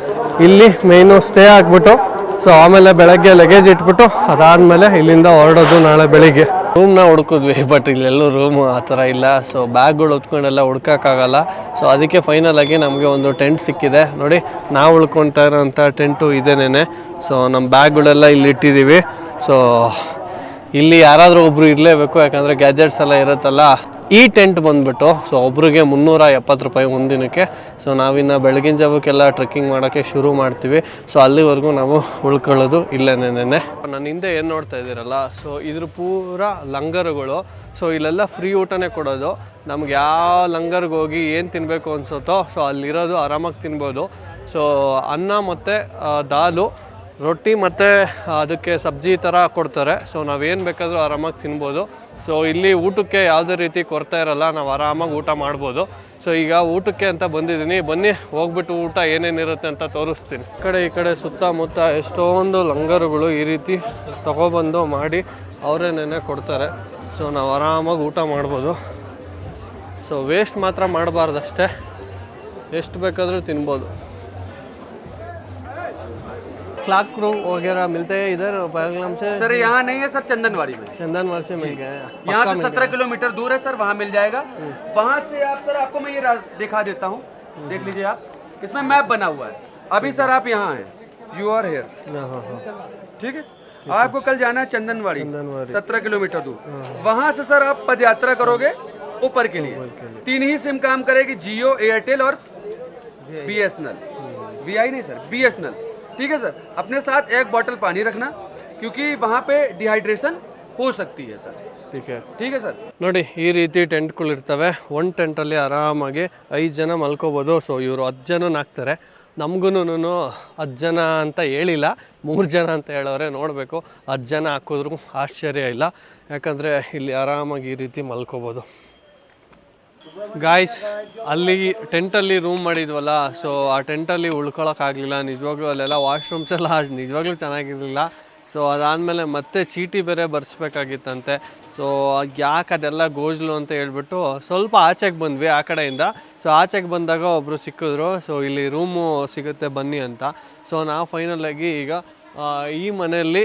ಇಲ್ಲಿ ಮೇಯ್ನು ಸ್ಟೇ ಆಗಿಬಿಟ್ಟು ಸೊ ಆಮೇಲೆ ಬೆಳಗ್ಗೆ ಲಗೇಜ್ ಇಟ್ಬಿಟ್ಟು, ಅದಾದಮೇಲೆ ಇಲ್ಲಿಂದ ಹೊರಡೋದು ನಾಳೆ ಬೆಳಿಗ್ಗೆ. ರೂಮ್ನ ಹುಡುಕಿದ್ವಿ ಬಟ್ ಇಲ್ಲೆಲ್ಲೂ ರೂಮ್ ಆ ಥರ ಇಲ್ಲ. ಸೊ ಬ್ಯಾಗ್ಗಳು ಹೊತ್ಕೊಂಡೆಲ್ಲ ಹುಡ್ಕೋಕ್ಕಾಗಲ್ಲ. ಸೊ ಅದಕ್ಕೆ ಫೈನಲ್ ಆಗಿ ನಮಗೆ ಒಂದು ಟೆಂಟ್ ಸಿಕ್ಕಿದೆ. ನೋಡಿ, ನಾವು ಉಳ್ಕೊತಾ ಇರೋಂಥ ಟೆಂಟು ಇದೇನೇನೆ. ಸೊ ನಮ್ಮ ಬ್ಯಾಗ್ಗಳೆಲ್ಲ ಇಲ್ಲಿ ಇಟ್ಟಿದ್ದೀವಿ ಸೊ ಇಲ್ಲಿ ಯಾರಾದರೂ ಒಬ್ರು ಇರಲೇಬೇಕು, ಯಾಕಂದರೆ ಗ್ಯಾಜೆಟ್ಸ್ ಎಲ್ಲ ಇರುತ್ತಲ್ಲ. ಈ ಟೆಂಟ್ ಬಂದ್ಬಿಟ್ಟು ಸೊ ಒಬ್ರಿಗೆ ಮುನ್ನೂರ ಎಪ್ಪತ್ತು ರೂಪಾಯಿ ಒಂದಿನಕ್ಕೆ ಸೊ ನಾವಿನ್ನು ಬೆಳಗಿನ ಜಾವಕ್ಕೆಲ್ಲ ಟ್ರೆಕ್ಕಿಂಗ್ ಮಾಡೋಕ್ಕೆ ಶುರು ಮಾಡ್ತೀವಿ. ಸೊ ಅಲ್ಲಿವರೆಗೂ ನಾವು ಉಳ್ಕೊಳ್ಳೋದು ಇಲ್ಲೇನೇನೆ. ನನ್ನ ಹಿಂದೆ ಏನು ನೋಡ್ತಾ ಇದ್ದೀರಲ್ಲ ಸೊ ಇದ್ರ ಪೂರ ಲಂಗರುಗಳು. ಸೊ ಇಲ್ಲೆಲ್ಲ ಫ್ರೀ ಊಟನೇ ಕೊಡೋದು. ನಮ್ಗೆ ಯಾವ ಲಂಗರ್ಗೆ ಹೋಗಿ ಏನು ತಿನ್ನಬೇಕು ಅನ್ಸುತ್ತೋ ಸೊ ಅಲ್ಲಿರೋದು ಆರಾಮಾಗಿ ತಿನ್ಬೋದು. ಸೊ ಅನ್ನ ಮತ್ತು ದಾಲು, ರೊಟ್ಟಿ ಮತ್ತು ಅದಕ್ಕೆ ಸಬ್ಜಿ ಥರ ಕೊಡ್ತಾರೆ. ಸೊ ನಾವೇನು ಬೇಕಾದರೂ ಆರಾಮಾಗಿ ತಿನ್ಬೋದು. ಸೊ ಇಲ್ಲಿ ಊಟಕ್ಕೆ ಯಾವುದೇ ರೀತಿ ಕೊರತೆ ಇರಲ್ಲ, ನಾವು ಆರಾಮಾಗಿ ಊಟ ಮಾಡ್ಬೋದು. ಸೊ ಈಗ ಊಟಕ್ಕೆ ಅಂತ ಬಂದಿದ್ದೀನಿ. ಬನ್ನಿ, ಹೋಗ್ಬಿಟ್ಟು ಊಟ ಏನೇನಿರುತ್ತೆ ಅಂತ ತೋರಿಸ್ತೀನಿ. ಈ ಕಡೆ ಈ ಕಡೆ ಸುತ್ತಮುತ್ತ ಎಷ್ಟೊಂದು ಲಂಗರುಗಳು ಈ ರೀತಿ ತಗೊಬಂದು ಮಾಡಿ ಅವರೇನೇನೆ ಕೊಡ್ತಾರೆ. ಸೊ ನಾವು ಆರಾಮಾಗಿ ಊಟ ಮಾಡ್ಬೋದು. ಸೊ ವೇಸ್ಟ್ ಮಾತ್ರ ಮಾಡಬಾರ್ದಷ್ಟೇ. ಎಷ್ಟು ಬೇಕಾದರೂ ತಿನ್ಬೋದು. क्लाक क्रू वगैरह मिलते हैं इधर पहलगाम से। सर यहाँ नहीं है सर चंदनवाड़ी में। चंदनवाड़ी से मिल गए यहाँ से सत्रह किलोमीटर दूर है सर वहाँ मिल जाएगा। वहाँ से आप सर आपको मैं ये दिखा देता हूँ। देख लीजिए आप। इसमें मैप बना हुआ है। अभी सर आप यहाँ हैं। यू आर हेयर हाँ हाँ हाँ। ठीक है? आपको कल जाना है चंदनवाड़ी। सत्रह किलोमीटर दूर। वहाँ से सर आप पद यात्रा करोगे ऊपर के लिए। तीन ही सिम काम करेगी जियो एयरटेल और B S N L V I नहीं सर बी एस एन ठीक है सर अपने साथ एक बॉटल पानी रखना क्योंकि वहाँ पे डिहाइड्रेशन हो सकती है सर ठीक है ठीक है सर ನೋಡಿ ಈ ರೀತಿ ಟೆಂಟ್ಗಳಿರ್ತವೆ ಒಂದು ಟೆಂಟಲ್ಲಿ ಆರಾಮಾಗಿ ಐದು ಜನ ಮಲ್ಕೋಬೋದು ಸೊ ಇವರು ಹತ್ತು ಜನ ಹಾಕ್ತಾರೆ ನಮಗೂ ಹತ್ತು ಜನ ಅಂತ ಹೇಳಿಲ್ಲ ಮೂರು ಜನ ಅಂತ ಹೇಳೋರೆ ನೋಡಬೇಕು ಹತ್ತು ಜನ ಹಾಕಿದ್ರು ಆಶ್ಚರ್ಯ ಇಲ್ಲ ಯಾಕಂದರೆ ಇಲ್ಲಿ ಆರಾಮಾಗಿ ಈ ರೀತಿ ಮಲ್ಕೋಬೋದು ಗಾಯ್ಸ್ ಅಲ್ಲಿ ಟೆಂಟಲ್ಲಿ ರೂಮ್ ಮಾಡಿದ್ವಲ್ಲ ಸೊ ಆ ಟೆಂಟಲ್ಲಿ ಉಳ್ಕೊಳಕ್ಕಾಗಲಿಲ್ಲ ನಿಜವಾಗ್ಲೂ ಅಲ್ಲೆಲ್ಲ ವಾಶ್ರೂಮ್ಸ್ ಎಲ್ಲ ನಿಜವಾಗ್ಲೂ ಚೆನ್ನಾಗಿರಲಿಲ್ಲ. ಸೊ ಅದಾದಮೇಲೆ ಮತ್ತೆ ಚೀಟಿ ಬೇರೆ ಬರ್ಸ್ಬೇಕಾಗಿತ್ತಂತೆ. ಸೊ ಯಾಕೆ ಅದೆಲ್ಲ ಗೋಜ್ಲು ಅಂತ ಹೇಳ್ಬಿಟ್ಟು ಸ್ವಲ್ಪ ಆಚೆಗೆ ಬಂದ್ವಿ ಆ ಕಡೆಯಿಂದ. ಸೊ ಆಚೆಗೆ ಬಂದಾಗ ಒಬ್ಬರು ಸಿಕ್ಕಿದ್ರು. ಸೊ ಇಲ್ಲಿ ರೂಮು ಸಿಗುತ್ತೆ, ಬನ್ನಿ ಅಂತ. ಸೊ ನಾವು ಫೈನಲಾಗಿ ಈಗ ಈ ಮನೆಯಲ್ಲಿ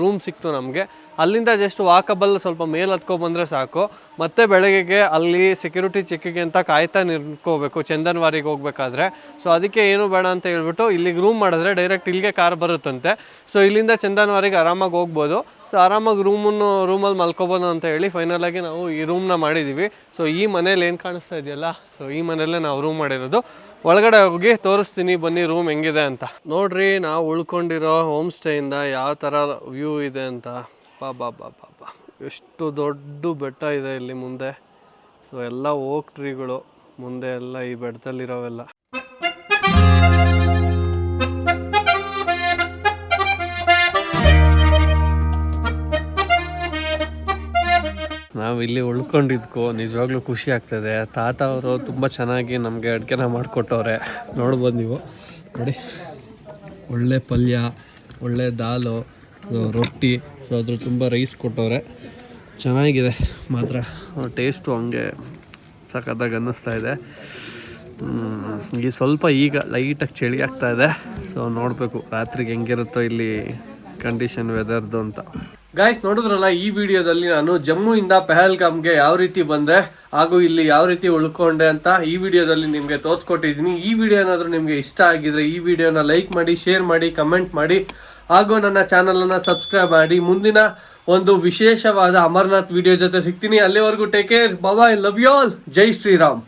ರೂಮ್ ಸಿಕ್ತು ನಮಗೆ. ಅಲ್ಲಿಂದ ಜಸ್ಟ್ ವಾಕಬಲ್ ಸ್ವಲ್ಪ ಮೇಲೆ ಹತ್ಕೊ ಬಂದರೆ ಸಾಕು. ಮತ್ತೆ ಬೆಳಗ್ಗೆಗೆ ಅಲ್ಲಿ ಸೆಕ್ಯೂರಿಟಿ ಚೆಕ್ಕಿಗೆ ಅಂತ ಕಾಯ್ತಾ ನಿಂತ್ಕೋಬೇಕು ಚಂದನ್ವಾರಿಗೆ ಹೋಗ್ಬೇಕಾದ್ರೆ. ಸೊ ಅದಕ್ಕೆ ಏನು ಬೇಡ ಅಂತ ಹೇಳ್ಬಿಟ್ಟು ಇಲ್ಲಿಗೆ ರೂಮ್ ಮಾಡಿದ್ರೆ ಡೈರೆಕ್ಟ್ ಇಲ್ಲಿಗೆ ಕಾರ್ ಬರುತ್ತಂತೆ. ಸೊ ಇಲ್ಲಿಂದ ಚಂದನ್ವಾರಿಗೆ ಆರಾಮಾಗಿ ಹೋಗ್ಬೋದು. ಸೊ ಆರಾಮಾಗಿ ರೂಮನ್ನು ರೂಮಲ್ಲಿ ಮಲ್ಕೋಬೋದು ಅಂತ ಹೇಳಿ ಫೈನಲಾಗಿ ನಾವು ಈ ರೂಮ್ನ ಮಾಡಿದ್ದೀವಿ ಸೊ ಈ ಮನೇಲಿ ಏನು ಕಾಣಿಸ್ತಾ ಇದೆಯಲ್ಲ? ಸೊ ಈ ಮನೆಯಲ್ಲೇ ನಾವು ರೂಮ್ ಮಾಡಿರೋದು. ಒಳಗಡೆ ಹೋಗಿ ತೋರಿಸ್ತೀನಿ, ಬನ್ನಿ ರೂಮ್ ಹೆಂಗಿದೆ ಅಂತ. ನೋಡ್ರಿ, ನಾವು ಉಳ್ಕೊಂಡಿರೋ ಹೋಮ್ ಸ್ಟೇಯಿಂದ ಯಾವ ಥರ ವ್ಯೂ ಇದೆ ಅಂತ. ಬಾ ಬಾ ಎಷ್ಟು ದೊಡ್ಡ ಬೆಟ್ಟ ಇದೆ ಇಲ್ಲಿ ಮುಂದೆ. ಸೊ ಎಲ್ಲ ಓಕ್ ಟ್ರೀಗಳು ಮುಂದೆ ಎಲ್ಲ ಈ ಬೆಟ್ಟದಲ್ಲಿರೋವೆಲ್ಲ. ನಾವು ಇಲ್ಲಿ ಉಳ್ಕೊಂಡಿದ್ಕೋ, ನಿಜವಾಗ್ಲೂ ಖುಷಿ ಆಗ್ತದೆ. ತಾತ ಅವರು ತುಂಬ ಚೆನ್ನಾಗಿ ನಮಗೆ ಅಡುಗೆನ ಮಾಡಿಕೊಟ್ಟವ್ರೆ. ನೋಡ್ಬೋದು ನೀವು. ನೋಡಿ. ಒಳ್ಳೆ ಪಲ್ಯ, ಒಳ್ಳೆ ದಾಲು ರೊಟ್ಟಿ. ಸೊ ಅದ್ರ ತುಂಬ ರೈಸ್ ಕೊಟ್ಟವ್ರೆ. ಚೆನ್ನಾಗಿದೆ. ಮಾತ್ರ ಟೇಸ್ಟು ಹಂಗೆ ಸಖತ್ತಾಗಿ ಅನ್ನಿಸ್ತಾ ಇದೆ. ಈ ಸ್ವಲ್ಪ ಈಗ ಲೈಟಾಗಿ ಚಳಿ ಆಗ್ತಾ ಇದೆ. ಸೊ ನೋಡಬೇಕು ರಾತ್ರಿಗೆ ಹೆಂಗಿರುತ್ತೋ ಇಲ್ಲಿ ಕಂಡೀಷನ್ ವೆದರ್ದು ಅಂತ. ಗಾಯ್ಸ್ ನೋಡಿದ್ರಲ್ಲ, ಈ ವಿಡಿಯೋದಲ್ಲಿ ನಾನು ಜಮ್ಮುವಿಂದ ಪೆಹಲ್ಗಾಮ್ಗೆ ಯಾವ ರೀತಿ ಬಂದೆ, ಹಾಗೂ ಇಲ್ಲಿ ಯಾವ ರೀತಿ ಉಳ್ಕೊಂಡೆ ಅಂತ ಈ ವಿಡಿಯೋದಲ್ಲಿ ನಿಮಗೆ ತೋರಿಸ್ಕೊಟ್ಟಿದ್ದೀನಿ. ಈ ವಿಡಿಯೋ ಏನಾದರೂ ನಿಮಗೆ ಇಷ್ಟ ಆಗಿದ್ರೆ ಈ ವಿಡಿಯೋನ ಲೈಕ್ ಮಾಡಿ ಶೇರ್ ಮಾಡಿ ಕಮೆಂಟ್ ಮಾಡಿ. ಹಾಗೂ ನನ್ನ ಚಾನಲನ್ನು ಸಬ್ಸ್ಕ್ರೈಬ್ ಮಾಡಿ. ಮುಂದಿನ ಒಂದು ವಿಶೇಷವಾದ ಅಮರ್ನಾಥ್ ವಿಡಿಯೋ ಜೊತೆ ಸಿಗ್ತೀನಿ. ಅಲ್ಲಿವರೆಗೂ take care bye-bye love you all Jai Shriram